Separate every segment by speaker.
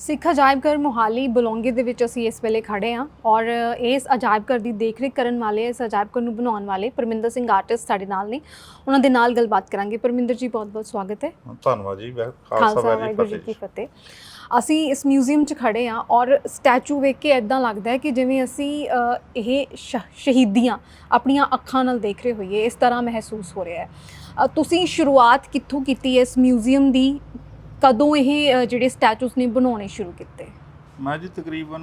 Speaker 1: ਸਿੱਖ ਅਜਾਇਬ ਘਰ ਮੁਹਾਲੀ ਬਲੌਂਗੇ ਦੇ ਵਿੱਚ ਅਸੀਂ ਇਸ ਵੇਲੇ ਖੜੇ ਹਾਂ ਔਰ ਇਸ ਅਜਾਇਬ ਘਰ ਦੀ ਦੇਖਰੇਖ ਕਰਨ ਵਾਲੇ ਇਸ ਅਜਾਇਬ ਘਰ ਨੂੰ ਬਣਾਉਣ ਵਾਲੇ ਪਰਮਿੰਦਰ ਸਿੰਘ ਆਰਟਿਸਟ ਸਾਡੇ ਨਾਲ ਨੇ। ਉਹਨਾਂ ਦੇ ਨਾਲ ਗੱਲਬਾਤ ਕਰਾਂਗੇ। ਪਰਮਿੰਦਰ ਜੀ ਬਹੁਤ-ਬਹੁਤ ਸਵਾਗਤ ਹੈ।
Speaker 2: ਧੰਨਵਾਦ ਜੀ।
Speaker 1: ਖਾਲਸਾ ਵਾਹਿਗੁਰੂ ਜੀ ਕੀ
Speaker 2: ਫਤਿਹ।
Speaker 1: ਅਸੀਂ ਇਸ ਮਿਊਜ਼ੀਅਮ 'ਚ ਖੜੇ ਹਾਂ ਔਰ ਸਟੈਚੂ ਵੇਖ ਕੇ ਐਦਾਂ ਲੱਗਦਾ ਹੈ ਕਿ ਜਿਵੇਂ ਅਸੀਂ ਇਹ ਸ਼ਹੀਦੀਆਂ ਆਪਣੀਆਂ ਅੱਖਾਂ ਨਾਲ ਦੇਖ ਰਹੇ ਹੋਈਏ ਇਸ ਤਰ੍ਹਾਂ ਮਹਿਸੂਸ ਹੋ ਰਿਹਾ ਹੈ। ਤੁਸੀਂ ਸ਼ੁਰੂਆਤ ਕਿੱਥੋਂ ਕੀਤੀ ਇਸ ਮਿਊਜ਼ੀਅਮ ਦੀ? ਕਦੋਂ ਇਹ ਅ, ਜਿਹੜੇ ਸਟੈਚੂਸ ਨੇ ਬਣਾਉਣੇ ਸ਼ੁਰੂ ਕੀਤੇ?
Speaker 2: ਮੈਂ ਜੀ ਤਕਰੀਬਨ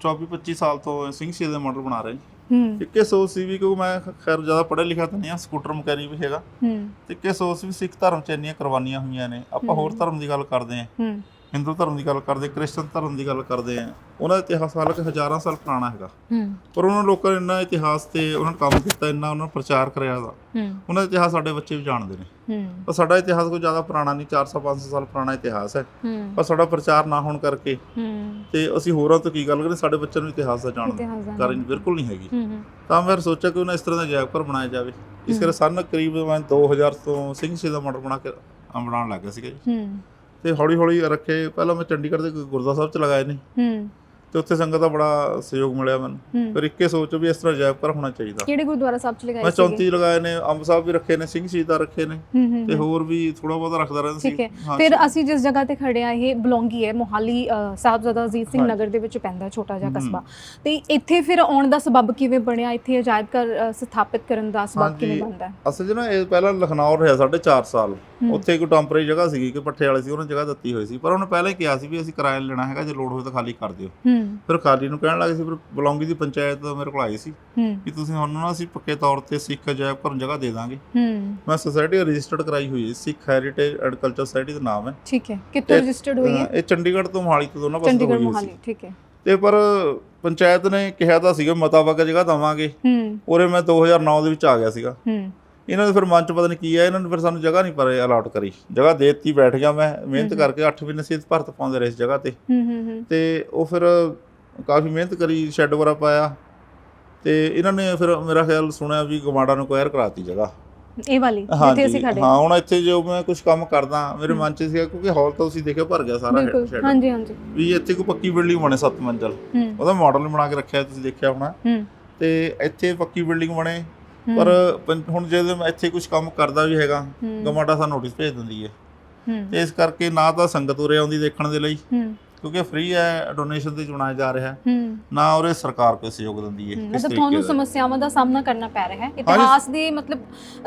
Speaker 2: 24 25 ਸਾਲ ਤੋਂ ਸਿੰਘ ਸ਼ਹੀਦ ਦੇ ਮਾਡਲ ਬਣਾ ਰਿਹਾ ਜੀ।
Speaker 1: ਹੂੰ।
Speaker 2: ਇੱਕੇ ਸੋਚ ਸੀ ਵੀ ਕਿਉਂਕਿ ਮੈਂ ਖੈਰ ਜ਼ਿਆਦਾ ਪੜ੍ਹਿਆ ਲਿਖਿਆ ਤਾਂ ਨਹੀਂ ਆ ਸਕੂਟਰ ਮਕੈਨਿਕ ਵੀ ਹੈਗਾ।
Speaker 1: ਹੂੰ।
Speaker 2: ਤੇ ਇੱਕੇ ਸੋਚ ਸੀ ਵੀ ਸਿੱਖ ਧਰਮ ਚ ਇੰਨੀਆਂ ਕੁਰਬਾਨੀਆਂ ਹੋਈਆਂ ਨੇ ਆਪਾਂ ਹੋਰ। ਧਰਮ ਦੀ ਗੱਲ ਕਰਦੇ ਆਂ
Speaker 1: ਹੂੰ।
Speaker 2: ਹਿੰਦੂ ਧਰਮ ਦੀ ਗੱਲ ਕਰਦੇ ਕ੍ਰਿਸਚਨ ਧਰਮ ਦੀ ਗੱਲ ਕਰਦੇ ਆਂ ਉਹਨਾਂ ਦਾ ਇਤਿਹਾਸ ਹਾਲਾਂਕਿ ਹਜ਼ਾਰਾਂ ਸਾਲ ਪੁਰਾਣਾ ਹੈਗਾ।
Speaker 1: ਹੂੰ।
Speaker 2: ਪਰ ਉਹਨਾਂ ਲੋਕਾਂ ਨੇ ਇੰਨਾ ਇਤਿਹਾਸ ਤੇ ਉਹਨਾਂ ਨੇ ਕੰਮ ਕੀਤਾ ਇੰਨਾ ਉਹਨਾਂ ਨੇ ਪ੍ਰਚਾਰ ਕਰਿਆ ਦਾ।
Speaker 1: ਹੂੰ।
Speaker 2: ਉਹਨਾਂ ਦਾ ਇਤਿਹਾਸ ਸਾਡੇ ਬੱਚੇ ਵੀ ਜਾਣਦੇ ਨੇ।
Speaker 1: ਹੂੰ।
Speaker 2: ਪਰ ਸਾਡਾ ਇਤਿਹਾਸ ਕੋਈ ਜ਼ਿਆਦਾ ਪੁਰਾਣਾ ਨਹੀਂ 400 500 ਸਾਲ ਪੁਰਾਣਾ ਇਤਿਹਾਸ ਹੈ।
Speaker 1: ਹੂੰ।
Speaker 2: ਪਰ ਸਾਡਾ ਪ੍ਰਚਾਰ ਨਾ ਹੋਣ ਕਰਕੇ
Speaker 1: ਹੂੰ।
Speaker 2: ਤੇ ਅਸੀਂ ਹੋਰਾਂ ਤੋਂ ਕੀ ਗੱਲ ਕਰੀਏ ਸਾਡੇ ਬੱਚਿਆਂ ਨੂੰ ਇਤਿਹਾਸ ਦਾ
Speaker 1: ਇਤਿਹਾਸ ਦਾ
Speaker 2: ਕਰਨ ਬਿਲਕੁਲ ਨਹੀਂ ਹੈਗੀ।
Speaker 1: ਹੂੰ
Speaker 2: ਤਾਂ ਮੈਂ ਫਿਰ ਸੋਚਿਆ ਕਿ ਉਹਨਾਂ ਇਸ ਤਰ੍ਹਾਂ ਦਾ ਅਜਾਇਬ ਘਰ ਬਣਾਇਆ ਜਾਵੇ। ਇਸ। ਕਰਕੇ ਸਨ ਕਰੀਬ ਮੈਂ 2000 ਤੋਂ ਸਿੰਘ ਸ਼ਹੀਦ ਦਾ ਮਾਡਲ ਬਣਾ ਕੇ ਅ, ਬਣਾਉਣ ਲੱਗ ਗਿਆ ਸੀਗਾ ਜੀ।
Speaker 1: ਹੂੰ।
Speaker 2: ਤੇ ਹੌਲੀ ਹੌਲੀ ਰੱਖੇ। ਪਹਿਲਾਂ ਮੈਂ ਚੰਡੀਗੜ੍ਹ ਦੇ ਗੁਰਦੁਆਰਾ ਸਾਹਿਬ ਚ ਲਗਾਏ ਨੇ।
Speaker 1: ਹੂੰ।
Speaker 2: ਤੇ ਉੱਥੇ ਸੰਗਤ ਦਾ ਬੜਾ ਸਹਿਯੋਗ ਮਿਲਿਆ ਮੈਨੂੰ। ਫਿਰ ਇੱਕੇ ਸੋਚ ਵੀ ਇਸ ਤਰ੍ਹਾਂ ਅਜਾਇਬ ਘਰ ਹੋਣਾ ਚਾਹੀਦਾ।
Speaker 1: ਕਿਹੜੇ ਗੁਰਦੁਆਰਾ ਸਾਹਿਬ ਚ ਲਗਾਏ
Speaker 2: ਮੈਂ
Speaker 1: ਸੀਗੇ?
Speaker 2: 34 ਲਗਾਏ ਨੇ ਅੰਬ ਸਾਹਿਬ ਵੀ ਰੱਖੇ ਨੇ ਸਿੰਘ ਸ਼ਹੀਦ ਰੱਖੇ ਨੇ ਤੇ। ਹੋਰ ਵੀ ਥੋੜਾ ਬਹੁਤਾ ਰੱਖਦਾ ਰਹਿੰਦਾ ਸੀ।
Speaker 1: ਠੀਕ ਹੈ। ਫਿਰ ਅਸੀਂ ਜਿਸ ਜਗ੍ਹਾ ਤੇ ਖੜੇ ਆ ਇਹ ਬਲੌਂਗੀ ਹੈ ਮੋਹਾਲੀ ਸਾਹਿਬਜ਼ਾਦਾ ਅਜੀਤ ਸਿੰਘ। ਨਗਰ ਦੇ ਵਿੱਚ ਪੈਂਦਾ ਛੋਟਾ ਜਿਹਾ। ਕਸਬਾ। ਤੇ ਇੱਥੇ ਫਿਰ ਆਉਣ ਦਾ ਸਬਬ ਕਿਵੇਂ ਬਣਿਆ? ਇੱਥੇ ਅਜਾਇਬ ਘਰ ਸਥਾਪਿਤ ਕਰਨ ਦਾ ਸਬਬ। ਕਿਵੇਂ ਬਣਦਾ?
Speaker 2: ਅਸਲ 'ਚ ਨਾ ਇਹ ਪਹਿਲਾਂ ਲਖਨਊ ਰਿਹਾ ਸਾਢੇ 4 ਸਾਲ। ਉੱਥੇ ਕੋਈ ਟੈਂਪਰੇਰੀ ਜਗ੍ਹਾ ਸੀਗੀ ਕਿ ਪੱਠੇ ਵਾਲੀ ਸੀ ਉਹਨਾਂ ਜਗ੍ਹਾ ਦਿੱਤੀ ਹੋਈ ਸੀ। ਪਰ ਉਹਨੇ ਪਹਿਲਾਂ ਹੀ ਕਿਹਾ ਸੀ ਵੀ ਅਸੀਂ ਕਿਰਾਇਆ ਲੈਣਾ ਹੈਗਾ ਜੇ ਲੋੜ ਹੋਵੇ ਤਾਂ ਖਾਲੀ ਕਰ ਦਿਓ। ਫਿਰ ਖਾਲੀ ਨੂੰ ਕਹਿਣ ਲੱਗੇ ਸੀ ਫਿਰ ਬਲੌਂਗੀ ਦੀ ਪੰਚਾਇਤ ਮੇਰੇ ਕੋਲ ਆਈ ਸੀ ਕਿ ਤੁਸੀਂ ਸਾਨੂੰ ਨਾ ਅਸੀਂ ਪੱਕੇ ਤੌਰ ਤੇ ਸਿੱਖ ਅਜਾਇਬ ਘਰ ਜਗ੍ਹਾ ਦੇ ਦਾਂਗੇ। ਮੈਂ ਸੁਸਾਇਟੀ ਰਜਿਸਟਰਡ ਕਰਾਈ ਹੋਈ ਹੈ Sikh heritage and culture society ਦਾ ਨਾਮ ਹੈ।
Speaker 1: ਠੀਕ ਹੈ। ਕਿੱਥੋਂ ਰਜਿਸਟਰਡ ਹੋਈ ਹੈ?
Speaker 2: ਇਹ ਚੰਡੀਗੜ੍ਹ ਤੋਂ ਮੋਹਾਲੀ ਤੋਂ ਦੋਨਾਂ ਪਾਸੇ
Speaker 1: ਚੰਡੀਗੜ੍ਹ ਮੋਹਾਲੀ ਠੀਕ ਹੈ।
Speaker 2: ਤੇ ਪਰ ਪੰਚਾਇਤ ਨੇ ਕਿਹਾ ਤਾਂ ਸੀਗਾ ਮਤਾ ਵਗਾ ਜਗ੍ਹਾ ਦਵਾਂਗੇ।
Speaker 1: ਹੂੰ।
Speaker 2: ਉਰੇ ਮੈਂ 2009 ਦੇ ਵਿੱਚ ਆ ਗਿਆ ਸੀਗਾ।
Speaker 1: ਹੂੰ।
Speaker 2: ਇਹਨਾਂ ਦੇ ਫਿਰ ਮਨ ਚ ਪਤਾ ਨਹੀਂ ਕੀ ਹੈ ਇਹਨਾਂ ਨੇ ਫਿਰ ਸਾਨੂੰ ਜਗ੍ਹਾ ਨਹੀਂ ਪਰ ਅਲਾਟ ਕਰੀ। ਜਗ੍ਹਾ ਦੇ ਦਿੱਤੀ ਬੈਠ ਗਿਆ ਮੈਂ ਮਿਹਨਤ। ਕਰਕੇ 8 ਮਹੀਨੇ ਸੀ ਭਰਤ ਪਾਉਂਦੇ ਰਹੇ ਇਸ ਜਗ੍ਹਾ ਤੇ।
Speaker 1: ਹੂੰ ਹੂੰ ਹੂੰ।
Speaker 2: ਤੇ ਉਹ ਫਿਰ ਕਾਫੀ ਮਿਹਨਤ ਕਰੀ ਸ਼ੈੱਡ ਵਗੈਰਾ ਪਾਇਆ। ਤੇ ਇਹਨਾਂ ਨੇ ਫਿਰ ਮੇਰਾ ਖਿਆਲ ਸੁਣਿਆ ਵੀ ਗਵਾੜਾ ਨੂੰ ਕੁਆਇਰ ਕਰਾਤੀ ਜਗ੍ਹਾ।
Speaker 1: ਇਹ ਵਾਲੀ ਜਿੱਥੇ ਅਸੀਂ ਖੜੇ।
Speaker 2: ਹਾਂ ਹੁਣ ਇੱਥੇ ਜੋ ਮੈਂ ਕੁਝ ਕੰਮ ਕਰਦਾ ਮੇਰੇ। ਮਨ ਚ ਸੀਗਾ ਕਿਉਂਕਿ ਹਾਲ ਤਾਂ ਤੁਸੀਂ ਦੇਖਿਆ ਭਰ ਗਿਆ ਸਾਰਾ
Speaker 1: ਹਾਂਜੀ ਹਾਂਜੀ।
Speaker 2: ਵੀ ਇੱਥੇ ਕੋਈ ਪੱਕੀ ਬਿਲਡਿੰਗ ਬਣੇ 7 ਮੰਜ਼ਲ। ਉਹਦਾ ਮਾਡਲ ਬਣਾ ਕੇ ਰੱਖਿਆ ਤੁਸੀਂ ਦੇਖਿਆ ਹੋਣਾ। ਤੇ ਇੱਥੇ ਪੱਕੀ ਬਿਲਡਿੰਗ ਬਣੇ। ਪਰ ਪੰ- ਹੁਣ ਜਦੋਂ ਮੈਂ ਇੱਥੇ ਕੁਝ ਕੰਮ ਕਰਦਾ ਵੀ ਹੈਗਾ
Speaker 1: ਹੂੰ,
Speaker 2: ਗਵਾਂਡਾ ਸਾਨੂੰ ਨੋਟਿਸ ਭੇਜ ਦਿੰਦੀ ਹੈ।
Speaker 1: ਹੂੰ।
Speaker 2: ਤੇ ਇਸ ਕਰਕੇ ਨਾ ਤਾਂ ਸੰਗਤ ਉਰੇ ਆਉਂਦੀ ਦੇਖਣ ਦੇ ਲਈ।
Speaker 1: ਹੂੰ।
Speaker 2: ਕਿਉਂਕਿ ਫ੍ਰੀ ਹੈ ਡੋਨੇਸ਼ਨ ਤੇ ਚੁਣਾਇਆ ਜਾ ਰਿਹਾ ਹੈ
Speaker 1: ਹੂੰ
Speaker 2: ਨਾ ਉਰੇ ਸਰਕਾਰ ਕੋਈ ਸਹਿਯੋਗ ਦਿੰਦੀ ਹੈ ਇਸ
Speaker 1: ਮਤਲਬ
Speaker 2: ਤਰੀਕੇ
Speaker 1: ਤੁਹਾਨੂੰ
Speaker 2: ਦਾ।
Speaker 1: ਸਮੱਸਿਆਵਾਂ ਦਾ ਸਾਹਮਣਾ ਕਰਨਾ ਪੈ ਰਿਹਾ ਹੈ ਇਤਿਹਾਸ ਦੀ ਮਤਲਬ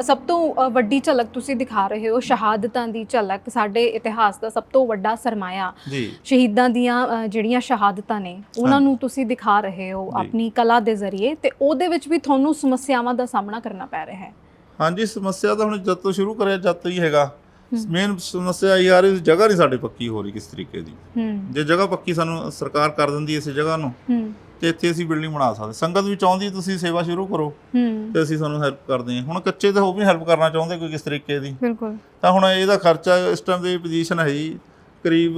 Speaker 1: ਸਭ ਤੋਂ ਅ, ਵੱਡੀ ਝਲਕ ਤੁਸੀਂ ਦਿਖਾ ਰਹੇ ਹੋ ਸ਼ਹਾਦਤਾਂ ਦੀ ਝਲਕ ਸਾਡੇ ਇਤਿਹਾਸ ਦਾ ਸਭ ਤੋਂ ਵੱਡਾ ਸਰਮਾਇਆ
Speaker 2: ਜੀ
Speaker 1: ਸ਼ਹੀਦਾਂ ਦੀਆਂ ਅ, ਜਿਹੜੀਆਂ ਸ਼ਹਾਦਤਾਂ ਨੇ ਉਹਨਾਂ
Speaker 2: ਹਾਂਜੀ।
Speaker 1: ਨੂੰ ਤੁਸੀਂ ਦਿਖਾ ਰਹੇ ਹੋ
Speaker 2: ਜੀ।
Speaker 1: ਆਪਣੀ ਕਲਾ ਦੇ ਜ਼ਰੀਏ ਤੇ ਉਹਦੇ ਵਿੱਚ ਵੀ ਤੁਹਾਨੂੰ ਸਮੱਸਿਆਵਾਂ ਦਾ ਸਾਹਮਣਾ ਕਰਨਾ ਪੈ ਰਿਹਾ ਹੈ
Speaker 2: ਹਾਂਜੀ ਸਮੱਸਿਆ ਤਾਂ ਹੁਣ ਜਦ ਤੋਂ ਸ਼ੁਰੂ ਕਰਿਆ ਜਦ ਤੋਂ ਹੀ ਹੈਗਾ
Speaker 1: ਹੂੰ।
Speaker 2: ਮੇਨ ਸਮੱਸਿਆ ਇਹ ਆ ਰਹੀ ਜਗ੍ਹਾ ਨਹੀਂ ਸਾਡੀ ਪੱਕੀ ਹੋ ਰਹੀ ਕਿਸ ਤਰੀਕੇ ਦੀ।
Speaker 1: ਹੂੰ।
Speaker 2: ਜੇ ਜਗ੍ਹਾ ਪੱਕੀ ਸਾਨੂੰ ਸਰਕਾਰ ਕਰ ਦਿੰਦੀ ਇਸ ਜਗ੍ਹਾ ਨੂੰ
Speaker 1: ਹੂੰ।
Speaker 2: ਤੇ ਇੱਥੇ ਅਸੀਂ ਬਿਲਡਿੰਗ ਬਣਾ ਸਕਦੇ। ਸੰਗਤ ਵੀ ਚਾਹੁੰਦੀ ਤੁਸੀਂ ਸੇਵਾ ਸ਼ੁਰੂ ਕਰੋ
Speaker 1: ਹੂੰ।
Speaker 2: ਤੇ ਅਸੀਂ ਤੁਹਾਨੂੰ ਹੈਲਪ ਕਰਦੇ ਹਾਂ ਹੁਣ ਕੱਚੇ ਤਾਂ ਉਹ ਵੀ ਹੈਲਪ ਕਰਨਾ ਚਾਹੁੰਦੇ ਕੋਈ ਕਿਸ ਤਰੀਕੇ ਦੀ।
Speaker 1: ਬਿਲਕੁਲ।
Speaker 2: ਤਾਂ ਹੁਣ ਇਹਦਾ ਖਰਚਾ ਇਸ ਟਾਈਮ ਦੀ ਪੋਜੀਸ਼ਨ ਹੈ ਜੀ ਕਰੀਬ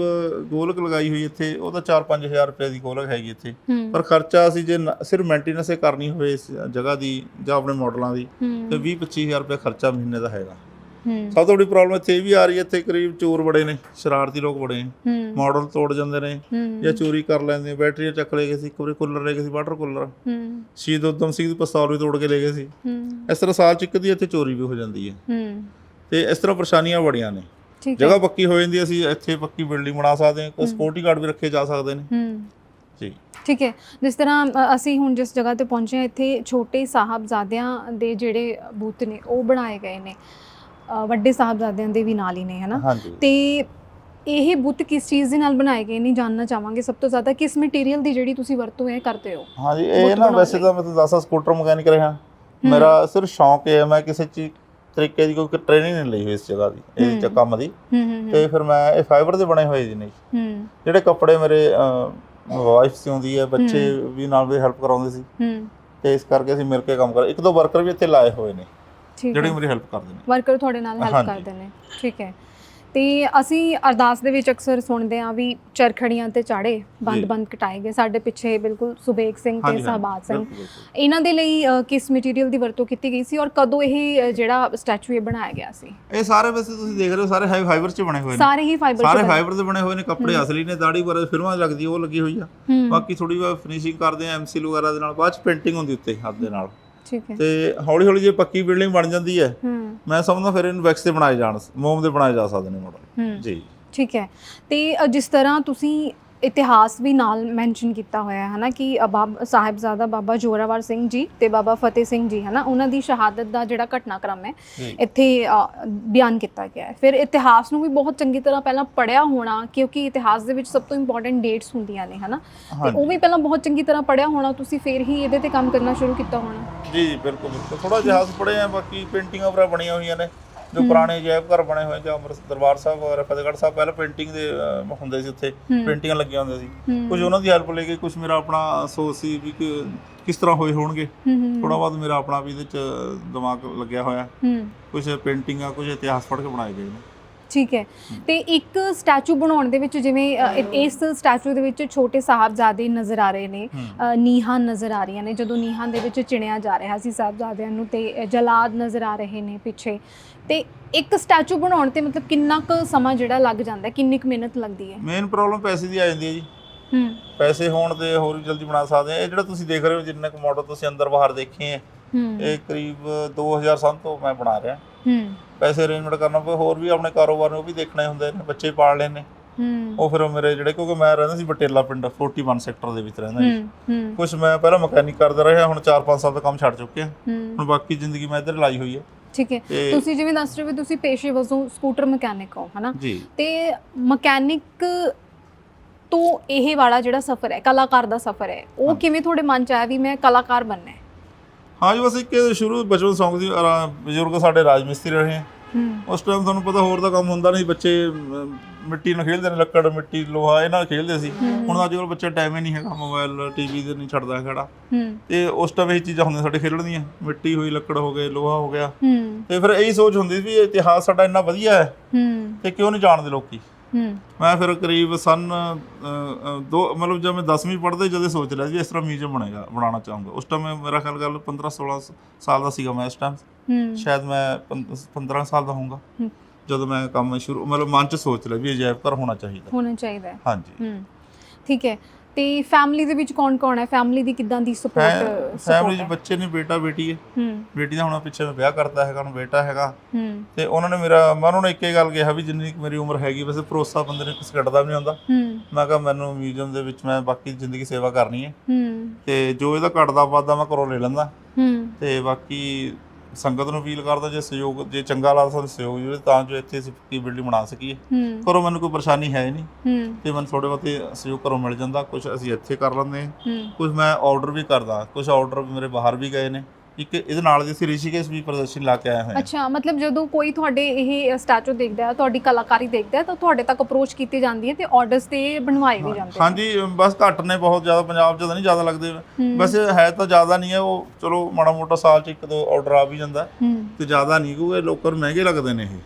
Speaker 2: ਗੋਲਕ ਲਗਾਈ ਹੋਈ ਇੱਥੇ ਉਹ ਤਾਂ 4-5000 ਰੁਪਏ ਦੀ ਗੋਲਕ ਹੈਗੀ ਇੱਥੇ।
Speaker 1: ਹੂੰ।
Speaker 2: ਪਰ ਖਰਚਾ ਅਸੀਂ ਜੇ ਸਿਰਫ ਮੇਨਟੇਨੈਂਸ ਹੀ ਕਰਨੀ ਹੋਵੇ ਇਸ ਜਗ੍ਹਾ ਦੀ ਜਾਂ ਆਪਣੇ ਮਾਡਲਾਂ ਦੀ
Speaker 1: ਹੂੰ।
Speaker 2: ਤੇ 20-25000 ਰੁਪਏ ਖਰਚਾ ਮਹੀਨੇ ਦਾ ਹੈਗਾ।
Speaker 1: ਹੂੰ
Speaker 2: ਸਭ ਤੋਂ ਵੱਡੀ ਪ੍ਰੋਬਲਮ ਇੱਥੇ ਇਹ ਵੀ ਆ ਰਹੀ ਹੈ ਇੱਥੇ ਕਰੀਬ ਚੋਰ ਬੜੇ ਨੇ ਸ਼ਰਾਰਤੀ ਲੋਕ ਬੜੇ ਨੇ। ਮਾਡਲ ਤੋੜ ਜਾਂਦੇ ਨੇ ਜਾਂ ਚੋਰੀ ਕਰ ਲੈਂਦੇ ਨੇ ਬੈਟਰੀਆਂ ਚੱਕ ਲੈ ਗਏ ਸੀ ਇੱਕ ਵਾਰੀ ਕੂਲਰ ਲੈ ਗਏ ਸੀ ਵਾਟਰ ਕੂਲਰ।
Speaker 1: ਹੂੰ।
Speaker 2: ਸ਼ਹੀਦ ਉਦਮ ਸਿੰਘ ਦੀ ਪਿਸਤੌਲ ਵੀ ਤੋੜ ਕੇ ਲੈ ਗਏ ਸੀ।
Speaker 1: ਹੂੰ।
Speaker 2: ਇਸ ਤਰ੍ਹਾਂ ਸਾਲ ਚ ਇੱਕ ਦੀ ਇੱਥੇ ਚੋਰੀ ਵੀ ਹੋ ਜਾਂਦੀ ਹੈ।
Speaker 1: ਹੂੰ।
Speaker 2: ਤੇ ਇਸ ਤਰ੍ਹਾਂ ਪਰੇਸ਼ਾਨੀਆਂ ਬੜੀਆਂ ਨੇ। ਜਗ੍ਹਾ ਪੱਕੀ ਹੋ ਜਾਂਦੀ ਅਸੀਂ ਇੱਥੇ ਪੱਕੀ ਬਿਲਡਿੰਗ ਬਣਾ ਸਕਦੇ ਹਾਂ ਕੋਈ। ਸਿਕਿਉਰਿਟੀ ਗਾਰਡ ਵੀ ਰੱਖੇ ਜਾ ਸਕਦੇ ਨੇ।
Speaker 1: ਹੂੰ।
Speaker 2: ਜੀ।
Speaker 1: ਠੀਕ ਹੈ। ਜਿਸ ਤਰ੍ਹਾਂ ਅਸੀਂ ਹੁਣ ਜਿਸ ਜਗ੍ਹਾ ਤੇ ਪਹੁੰਚੇ ਹਾਂ ਇੱਥੇ ਛੋਟੇ ਸਾਹਿਬਜ਼ਾਦਿਆਂ ਦੇ ਜਿਹੜੇ ਬੂਤ ਨੇ ਉਹ ਬਣਾਏ ਗਏ ਨੇ। ਵੱਡੇ ਸਾਹਿਬਜ਼ਾਦਿਆਂ ਦੇ ਵੀ ਨਾਲ ਹੀ ਨੇ ਹਨਾ?
Speaker 2: ਹਾਂਜੀ।
Speaker 1: ਤੇ ਇਹ ਬੁੱਤ ਕਿਸ ਚੀਜ਼ ਦੇ ਨਾਲ ਬਣਾਏ ਗਏ ਨੇ ਜਾਨਣਾ ਚਾਹਾਂਗੇ? ਸਭ ਤੋਂ ਜ਼ਿਆਦਾ ਕਿਸ ਮਟੀਰੀਅਲ ਦੀ ਜਿਹੜੀ ਤੁਸੀਂ ਵਰਤੋਂ ਇਹ ਕਰਦੇ ਹੋ?
Speaker 2: ਹਾਂਜੀ
Speaker 1: ਬੁੱਤ
Speaker 2: ਇਹ ਨਾ
Speaker 1: ਬਣਾਉਣ
Speaker 2: ਵੈਸੇ
Speaker 1: ਲਈ।
Speaker 2: ਤਾਂ ਮੈਂ ਤਾਂ 10 ਸਾਲ ਸਕੂਟਰ ਮਕੈਨਿਕ ਰਿਹਾ ਮੇਰਾ ਸਿਰਫ ਸ਼ੌਂਕ ਹੈ ਮੈਂ ਕਿਸੇ ਚੀਜ਼ ਤਰੀਕੇ ਦੀ ਕੋਈ ਟ੍ਰੇਨਿੰਗ ਨਹੀਂ ਲਈ ਹੋਈ ਇਸ ਜਗ੍ਹਾ ਦੀ
Speaker 1: ਹੂੰ।
Speaker 2: ਇਸ ਚ ਕੰਮ ਦੀ।
Speaker 1: ਹੂੰ ਹੂੰ
Speaker 2: ਤੇ ਫਿਰ ਮੈਂ ਇਹ ਫਾਈਬਰ ਦੇ ਬਣੇ ਹੋਏ ਜੀ ਨੇ।
Speaker 1: ਹੂੰ।
Speaker 2: ਜਿਹੜੇ ਕੱਪੜੇ ਮੇਰੇ ਵਾਈਫ ਸਿਉਂਦੀ ਹੈ ਬੱਚੇ ਵੀ ਨਾਲ ਵੀ ਹੈਲਪ ਕਰਾਉਂਦੇ ਸੀ।
Speaker 1: ਹੂੰ।
Speaker 2: ਤੇ ਇਸ ਕਰਕੇ ਅਸੀਂ ਮਿਲ ਕੇ ਕੰਮ ਕਰ। ਇੱਕ ਦੋ ਵਰਕਰ ਵੀ ਇੱਥੇ ਲਾਏ ਹੋਏ ਨੇ।
Speaker 1: ਠੀਕ
Speaker 2: ਜਿਹੜੇ
Speaker 1: ਹੈ।
Speaker 2: ਮੇਰੀ ਹੈਲਪ ਕਰਦੇ ਨੇ।
Speaker 1: ਵਰਕਰ ਤੁਹਾਡੇ ਨਾਲ ਹੈਲਪ
Speaker 2: ਹਾਂਜੀ।
Speaker 1: ਕਰਦੇ ਨੇ। ਠੀਕ ਹੈ। ਤੇ ਅਸੀਂ ਅਰਦਾਸ ਦੇ ਵਿੱਚ ਅਕਸਰ ਸੁਣਦੇ ਹਾਂ ਵੀ ਚਰਖੜੀਆਂ ਤੇ ਚਾੜੇ ਬੰਦ-ਬੰਦ ਕਟਾਏ ਗਏ। ਸਾਡੇ ਪਿੱਛੇ ਬਿਲਕੁਲ ਸੁਬੇਗ ਸਿੰਘ ਤੇ
Speaker 2: ਹਾਂਜੀ,
Speaker 1: ਸਹਬਾਜ ਸਿੰਘ।
Speaker 2: ਬਿਲਕੁਲ, ਬਿਲਕੁਲ।
Speaker 1: ਇਹਨਾਂ ਦੇ ਲਈ ਅ, ਕਿਸ ਮਟੀਰੀਅਲ ਦੀ ਵਰਤੋਂ ਕੀਤੀ ਗਈ ਸੀ ਔਰ ਕਦੋਂ ਇਹ ਅ, ਜਿਹੜਾ ਸਟੈਚੂ ਇਹ ਬਣਾਇਆ ਗਿਆ ਸੀ?
Speaker 2: ਇਹ ਸਾਰੇ ਵੈਸੇ ਤੁਸੀਂ ਦੇਖ ਰਹੇ ਹੋ ਸਾਰੇ ਹਾਈ ਫਾਈਬਰ 'ਚ ਬਣੇ ਹੋਏ ਨੇ।
Speaker 1: ਸਾਰੇ ਹੀ ਫਾਈਬਰ
Speaker 2: ਸਾਰੇ ਫਾਈਬਰ ਦੇ ਬਣੇ ਹੋਏ ਨੇ ਕੱਪੜੇ ਅਸਲੀ ਨੇ ਦਾੜੀ ਪਰ ਫਿਲਮਾਂ 'ਚ ਲੱਗਦੀ ਉਹ ਲੱਗੀ ਹੋਈ ਆ। ਬਾਕੀ ਥੋੜੀ ਵਾਰ ਫਿਨਿਸ਼ਿੰਗ ਕਰਦੇ ਆ ਐਮਸੀਲ ਵਗੈਰਾ ਦੇ ਨਾਲ। ਬਾਅਦ 'ਚ ਪੇਂਟਿੰਗ ਹੁੰਦੀ ਉੱਤੇ ਹੱਥ ਦੇ ਨਾਲ।
Speaker 1: ਠੀਕ ਹੈ।
Speaker 2: ਤੇ ਹੌਲੀ ਹੌਲੀ ਜੇ ਪੱਕੀ ਬਿਲਡਿੰਗ ਬਣ ਜਾਂਦੀ ਹੈ ਮੈਂ ਸਮਝਦਾ ਫਿਰ ਇਹਨੂੰ ਵੈਕਸ ਤੇ ਬਣਾਏ ਜਾਣ ਮੋਮ ਦੇ ਬਣਾਏ ਜਾ ਸਕਦੇ ਨੇ ਮਾਡਲ ਜੀ।
Speaker 1: ਠੀਕ ਹੈ। ਤੇ ਜਿਸ ਤਰ੍ਹਾਂ ਤੁਸੀਂ ਇਤਿਹਾਸ ਵੀ ਨਾਲ ਮੈਂਸ਼ਨ ਕੀਤਾ ਹੋਇਆ ਹੈ ਹਨਾ ਕਿ ਬਾਬ ਸਾਹਿਬਜ਼ਾਦਾ ਬਾਬਾ ਜੋਰਾਵਰ ਸਿੰਘ ਜੀ ਤੇ ਬਾਬਾ ਫਤਿਹ ਸਿੰਘ ਜੀ ਹਨਾ ਉਹਨਾਂ ਦੀ ਸ਼ਹਾਦਤ ਦਾ ਜਿਹੜਾ ਘਟਨਾਕ੍ਰਮ ਹੈ ਇੱਥੇ ਬਿਆਨ ਕੀਤਾ ਗਿਆ ਹੈ। ਫਿਰ ਇਤਿਹਾਸ ਨੂੰ ਵੀ ਬਹੁਤ ਚੰਗੀ ਤਰ੍ਹਾਂ ਪਹਿਲਾਂ ਪੜਿਆ ਹੋਣਾ ਕਿਉਂਕਿ ਇਤਿਹਾਸ ਦੇ ਵਿੱਚ ਸਭ ਤੋਂ ਇੰਪੋਰਟੈਂਟ ਡੇਟਸ ਹੁੰਦੀਆਂ ਨੇ ਹਨਾ ਤੇ ਉਹ ਵੀ ਪਹਿਲਾਂ ਬਹੁਤ ਚੰਗੀ ਤਰ੍ਹਾਂ ਪੜਿਆ ਹੋਣਾ ਤੁਸੀਂ ਫਿਰ ਹੀ ਇਹਦੇ ਤੇ ਕੰਮ ਕਰਨਾ ਸ਼ੁਰੂ ਕੀਤਾ ਹੋਣਾ।
Speaker 2: ਜੀ ਜੀ ਬਿਲਕੁਲ ਥੋੜਾ ਇਤਿਹਾਸ ਪੜ੍ਹੇ ਆ ਬਾਕੀ ਪੇਂਟਿੰਗਾਂ ਵਗੈਰਾ ਬਣੀਆਂ ਹੋਈਆਂ ਨੇ। ਜੋ ਪੁਰਾਣੇ ਅਜਾਇਬ ਘਰ ਬਣੇ ਹੋਏ ਜਾਂ ਅੰਮ੍ਰਿਤ ਦਰਬਾਰ ਸਾਹਿਬ ਵਗੈਰਾ ਫਤਿਹਗੜ੍ਹ ਸਾਹਿਬ ਪਹਿਲਾਂ ਪੇਂਟਿੰਗ ਦੇ ਅਹ, ਹੁੰਦੇ ਸੀ ਉੱਥੇ। ਪੇਂਟਿੰਗਾਂ ਲੱਗੀਆਂ ਹੁੰਦੀਆਂ ਸੀ। ਕੁਝ ਉਹਨਾਂ ਦੀ ਹੈਲਪ ਲੈ ਕੇ ਕੁਝ ਮੇਰਾ ਆਪਣਾ ਸੋਚ ਸੀ ਵੀ ਕਿ ਕਿਸ ਤਰ੍ਹਾਂ ਹੋਏ ਹੋਣਗੇ। ਥੋੜਾ ਬਹੁਤ ਮੇਰਾ ਆਪਣਾ ਵੀ ਇਹਦੇ ਚ ਦਿਮਾਗ ਲੱਗਿਆ ਹੋਇਆ।
Speaker 1: ਹੂੰ।
Speaker 2: ਕੁਝ ਪੇਂਟਿੰਗਾਂ ਕੁਝ ਇਤਿਹਾਸ ਪੜ੍ਹ ਕੇ ਬਣਾਏ ਗਏ ਨੇ।
Speaker 1: ਠੀਕ ਹੈ। ਤੇ ਇੱਕ ਸਟੈਚੂ ਬਣਾਉਣ ਦੇ ਵਿੱਚ ਜਿਵੇਂ ਅ, ਇਸ ਸਟੈਚੂ ਦੇ ਵਿੱਚ ਛੋਟੇ ਸਾਹਿਬਜ਼ਾਦੇ ਨਜ਼ਰ ਆ ਰਹੇ ਨੇ। ਅ, ਨੀਹਾਂ ਨਜ਼ਰ ਆ ਰਹੀਆਂ ਨੇ। ਜਦੋਂ ਨੀਹਾਂ ਦੇ ਵਿੱਚ ਚਿਣਿਆ ਜਾ ਰਿਹਾ ਸੀ ਸਾਹਿਬਜ਼ਾਦਿਆਂ ਨੂੰ ਤੇ ਅ, ਜਲਾਦ ਨਜ਼ਰ ਆ ਰਹੇ ਨੇ ਪਿੱਛੇ। ਤੇ ਇੱਕ ਸਟੈਚੂ ਬਣਾਉਣ ਤੇ ਮਤਲਬ ਕਿੰਨਾ ਕੁ ਸਮਾਂ ਜਿਹੜਾ ਲੱਗ ਜਾਂਦਾ ਹੈ? ਕਿੰਨੀ ਕੁ ਮਿਹਨਤ ਲੱਗਦੀ ਹੈ?
Speaker 2: ਮੇਨ ਪ੍ਰੋਬਲਮ ਪੈਸੇ ਦੀ ਆ ਜਾਂਦੀ ਹੈ ਜੀ।
Speaker 1: ਹੂੰ।
Speaker 2: ਪੈਸੇ ਹੋਣ ਤੇ ਹੋਰ ਵੀ ਜਲਦੀ ਬਣਾ ਸਕਦੇ ਆ ਇਹ ਜਿਹੜਾ ਤੁਸੀਂ ਦੇਖ ਰਹੇ ਹੋ ਜਿੰਨੇ ਕੁ ਮਾਡਲ ਤੁਸੀਂ ਅੰਦਰ ਬਾਹਰ ਦੇਖੇ ਆ
Speaker 1: ਹੂੰ।
Speaker 2: ਇਹ ਕਰੀਬ 2000 ਸੰਨ ਤੋਂ ਮੈਂ ਬਣਾ ਰਿਹਾ।
Speaker 1: ਹੂੰ।
Speaker 2: ਪੈਸੇ ਅਰੇਂਜਮੈਂਟ ਕਰਨਾ ਪਏ ਹੋਰ ਵੀ ਆਪਣੇ ਕਾਰੋਬਾਰ ਨੂੰ ਉਹ ਵੀ ਦੇਖਣੇ ਹੁੰਦੇ ਨੇ ਬੱਚੇ ਪਾਲ ਲੈਣੇ
Speaker 1: ਹੂੰ।
Speaker 2: ਉਹ ਫਿਰ ਉਹ ਮੇਰੇ ਜਿਹੜੇ ਕਿਉਂਕਿ ਮੈਂ ਰਹਿੰਦਾ ਸੀ ਬਟੇਲਾ ਪਿੰਡ 41 ਸੈਕਟਰ ਦੇ ਵਿੱਚ ਰਹਿੰਦਾ ਜੀ ਕੁਝ ਮੈਂ ਪਹਿਲਾਂ ਮਕੈਨਿਕ ਕਰਦਾ ਰਿਹਾ ਹੁਣ 4-5 ਸਾਲ ਦਾ ਕੰਮ ਛੱਡ ਚੁੱਕਿਆ। ਹੁਣ ਬਾਕੀ ਜ਼ਿੰਦਗੀ ਮੈਂ ਇੱਧਰ ਲਾਈ ਹੋਈ ਹੈ
Speaker 1: ਠੀਕ ਹੈ। ਤੁਸੀਂ ਜਿਵੇਂ ਦੱਸ ਰਹੇ ਹੋ ਤੁਸੀਂ ਪੇਸ਼ੇ ਵਜੋਂ ਸਕੂਟਰ ਮਕੈਨਿਕ ਹੋ ਹਨਾ? ਤੇ ਮਕੈਨਿਕ ਤੋਂ ਇਹ ਵਾਲਾ ਜਿਹੜਾ ਸਫ਼ਰ ਹੈ ਕਲਾਕਾਰ ਦਾ ਸਫ਼ਰ ਹੈ ਉਹ। ਕਿਵੇਂ ਤੁਹਾਡੇ ਮਨ ਚ ਆਇਆ ਵੀ ਮੈਂ ਕਲਾਕਾਰ ਬਣਨਾ ਹੈ?
Speaker 2: ਹਾਂ ਜੀ ਬਸ ਇੱਕ ਸ਼ੁਰੂ ਬਚਪਨ ਸੌਂਗ ਸੀ ਅਰਾ- ਬਜ਼ੁਰਗ ਸਾਡੇ ਰਾਜ ਮਿਸਤਰੀ ਰਹੇ ਹੈ
Speaker 1: ਹੂੰ।
Speaker 2: ਉਸ ਟਾਈਮ ਤੁਹਾਨੂੰ ਪਤਾ ਹੋਰ ਦਾ ਕੰਮ ਹੁੰਦਾ ਨਹੀਂ ਬੱਚੇ ਅਮ, ਮਿੱਟੀ ਨਾਲ ਖੇਡਦੇ ਨੇ ਲੱਕੜ ਮਿੱਟੀ ਲੋਹਾ ਇਹ ਨਾਲ ਖੇਡਦੇ ਸੀ। ਹੁਣ ਅੱਜ ਕੱਲ੍ਹ ਬੱਚੇ ਟਾਈਮ ਹੀ ਨਹੀਂ ਹੈਗਾ ਮੋਬਾਈਲ ਟੀਵੀ ਦੇ ਨਹੀਂ ਛੱਡਦਾ ਖੜਾ।
Speaker 1: ਹੂੰ।
Speaker 2: ਤੇ ਉਸ ਟਾਈਮ ਇਹ ਚੀਜ਼ਾਂ ਹੁੰਦੀਆਂ ਸਾਡੇ ਖੇਡਣ ਦੀਆਂ। ਮਿੱਟੀ ਹੋਈ ਲੱਕੜ ਹੋ ਗਏ ਲੋਹਾ ਹੋ ਗਿਆ।
Speaker 1: ਹੂੰ।
Speaker 2: ਤੇ ਫਿਰ ਇਹੀ ਸੋਚ ਹੁੰਦੀ ਸੀ ਵੀ ਇਹ ਇਤਿਹਾਸ ਸਾਡਾ ਇੰਨਾ ਵਧੀਆ ਹੈ
Speaker 1: ਹੂੰ।
Speaker 2: ਤੇ ਕਿਉਂ ਨਹੀਂ ਜਾਣਦੇ ਲੋਕੀ? ਮੈਂ ਫਿਰ ਕਰੀਬ ਸਨ ਦੋ ਮਤਲਬ ਜਦ ਮੈਂ 10ਵੀਂ ਪੜ੍ਹਦੇ ਜਦੋਂ ਸੋਚ ਰਿਹਾ ਸੀ ਇਸ ਤਰ੍ਹਾਂ ਮਿਊਜ਼ੀਅਮ ਬਣੇਗਾ ਬਣਾਉਣਾ ਚਾਹੂੰਗਾ। ਉਸ ਟਾਈਮ ਮੇਰਾ ਖਿਆਲ ਗੱਲ 15 16 ਸਾਲ ਦਾ ਸੀਗਾ ਮੈਂ ਇਸ ਟਾਈਮ ਸ਼ਾਇਦ ਮੈਂ 15 ਸਾਲ ਦਾ ਹੋਊਂਗਾ। ਜਦੋਂ ਮੈਂ ਕੰਮ ਸ਼ੁਰੂ ਮਤਲਬ ਮਨ ਚ ਸੋਚ ਲਿਆ ਵੀ ਅਜਾਇਬ ਘਰ ਹੋਣਾ ਚਾਹੀਦਾ।
Speaker 1: ਹੋਣਾ ਚਾਹੀਦਾ।
Speaker 2: ਹਾਂਜੀ।
Speaker 1: ਠੀਕ ਹੈ। ਤੇ ਫੈਮਿਲੀ ਦੇ ਵਿੱਚ ਕੌਣ ਕੌਣ ਹੈ? ਫੈਮਿਲੀ ਦੀ ਕਿਦਾਂ ਦੀ ਸਪੋਰਟ
Speaker 2: ਫੈਮਿਲੀ ਚ ਬੱਚੇ ਨੇ ਬੇਟਾ ਬੇਟੀ ਹੈ।
Speaker 1: ਹੂੰ।
Speaker 2: ਬੇਟੀ ਦਾ ਹੁਣ ਪਿੱਛੇ ਮੈਂ ਵਿਆਹ ਕਰਤਾ ਹੈਗਾ ਹੁਣ ਬੇਟਾ ਹੈਗਾ।
Speaker 1: ਹੂੰ।
Speaker 2: ਤੇ ਉਹਨਾਂ ਨੇ ਮੇਰਾ ਮੈਂ ਉਹਨਾਂ ਨੂੰ ਇੱਕੇ ਗੱਲ ਕਿਹਾ ਵੀ ਜਿੰਨੀ ਮੇਰੀ ਉਮਰ ਹੈਗੀ ਵੈਸੇ ਭਰੋਸਾ ਬੰਦੇ ਨੂੰ ਕਿਸੇ ਘਟਦਾ ਵੀ ਨਹੀਂ ਹੁੰਦਾ।
Speaker 1: ਹੂੰ।
Speaker 2: ਮੈਂ ਕਿਹਾ ਮੈਨੂੰ ਮਿਊਜ਼ੀਅਮ ਦੇ ਵਿੱਚ ਮੈਂ ਬਾਕੀ ਜ਼ਿੰਦਗੀ ਸੇਵਾ ਕਰਨੀ ਹੈ।
Speaker 1: ਹੂੰ।
Speaker 2: ਤੇ ਜੋ ਇਹਦਾ ਘਟਦਾ ਵੱਧਦਾ ਮੈਂ ਘਰੋਂ ਲੈ ਲੈਂਦਾ।
Speaker 1: ਹੂੰ।
Speaker 2: ਤੇ ਬਾਕੀ ਸੰਗਤ ਨੂੰ ਅਪੀਲ ਕਰਦਾ ਜੇ ਸਹਿਯੋਗ ਜੇ ਚੰਗਾ ਲੱਗਦਾ ਸਾਨੂੰ ਸਹਿਯੋਗ ਜੁੜੇ ਤਾਂ ਜੋ ਇੱਥੇ ਅਸੀਂ ਪੱਕੀ ਬਿਲਡਿੰਗ ਬਣਾ ਸਕੀਏ। ਘਰੋਂ ਮੈਨੂੰ ਕੋਈ ਪਰੇਸ਼ਾਨੀ ਹੈ ਨਹੀਂ। ਤੇ ਮੈਨੂੰ ਥੋੜੇ ਬਹੁਤੇ ਸਹਿਯੋਗ ਘਰੋਂ ਮਿਲ ਜਾਂਦਾ ਕੁਝ ਅਸੀਂ ਇੱਥੇ ਕਰ ਲੈਂਦੇ ਕੁਝ ਮੈਂ ਆਰਡਰ ਵੀ ਕਰਦਾ ਕੁਝ ਆਰਡਰ ਮੇਰੇ ਬਾਹਰ ਵੀ ਗਏ ਨੇ। ਇੱਕ ਇਹਦੇ ਨਾਲ ਦੀ ਅਸੀਂ ਰਿਸ਼ੀਕੇਸ਼ ਵੀ ਪ੍ਰਦਰਸ਼ਨ ਲਾ ਕੇ ਆਏ ਹੋਏ ਹਾਂ।
Speaker 1: ਅੱਛਾ ਮਤਲਬ ਜਦੋਂ ਕੋਈ ਤੁਹਾਡੇ ਇਹ ਸਟੈਚੂ ਦੇਖਦਾ ਹੈ ਤੁਹਾਡੀ ਕਲਾਕਾਰੀ ਦੇਖਦਾ ਹੈ ਤਾਂ ਤੁਹਾਡੇ ਤੱਕ ਅਪਰੋਚ ਕੀਤੀ ਜਾਂਦੀ ਹੈ ਤੇ ਆਰਡਰਸ ਤੇ ਬਣਵਾਏ ਵੀ ਜਾਂਦੇ
Speaker 2: ਹਾਂਜੀ ਬਸ ਘੱਟ ਨੇ ਬਹੁਤ ਜ਼ਿਆਦਾ ਪੰਜਾਬ 'ਚ ਤਾਂ ਨਹੀਂ ਜ਼ਿਆਦਾ ਲੱਗਦੇ। ਵੈਸੇ ਹੈ ਤਾਂ ਜ਼ਿਆਦਾ ਨਹੀਂ ਹੈ ਉਹ ਚਲੋ ਮਾੜਾ ਮੋਟਾ ਸਾਲ 'ਚ ਇੱਕ ਦੋ ਆਰਡਰ ਆ ਵੀ ਜਾਂਦਾ। ਤੇ ਜ਼ਿਆਦਾ ਨਹੀਂ ਕਿਉਂਕਿ ਲੋਕਾਂ ਨੂੰ ਮਹਿੰਗੇ ਲੱਗਦੇ ਨੇ ਇਹ।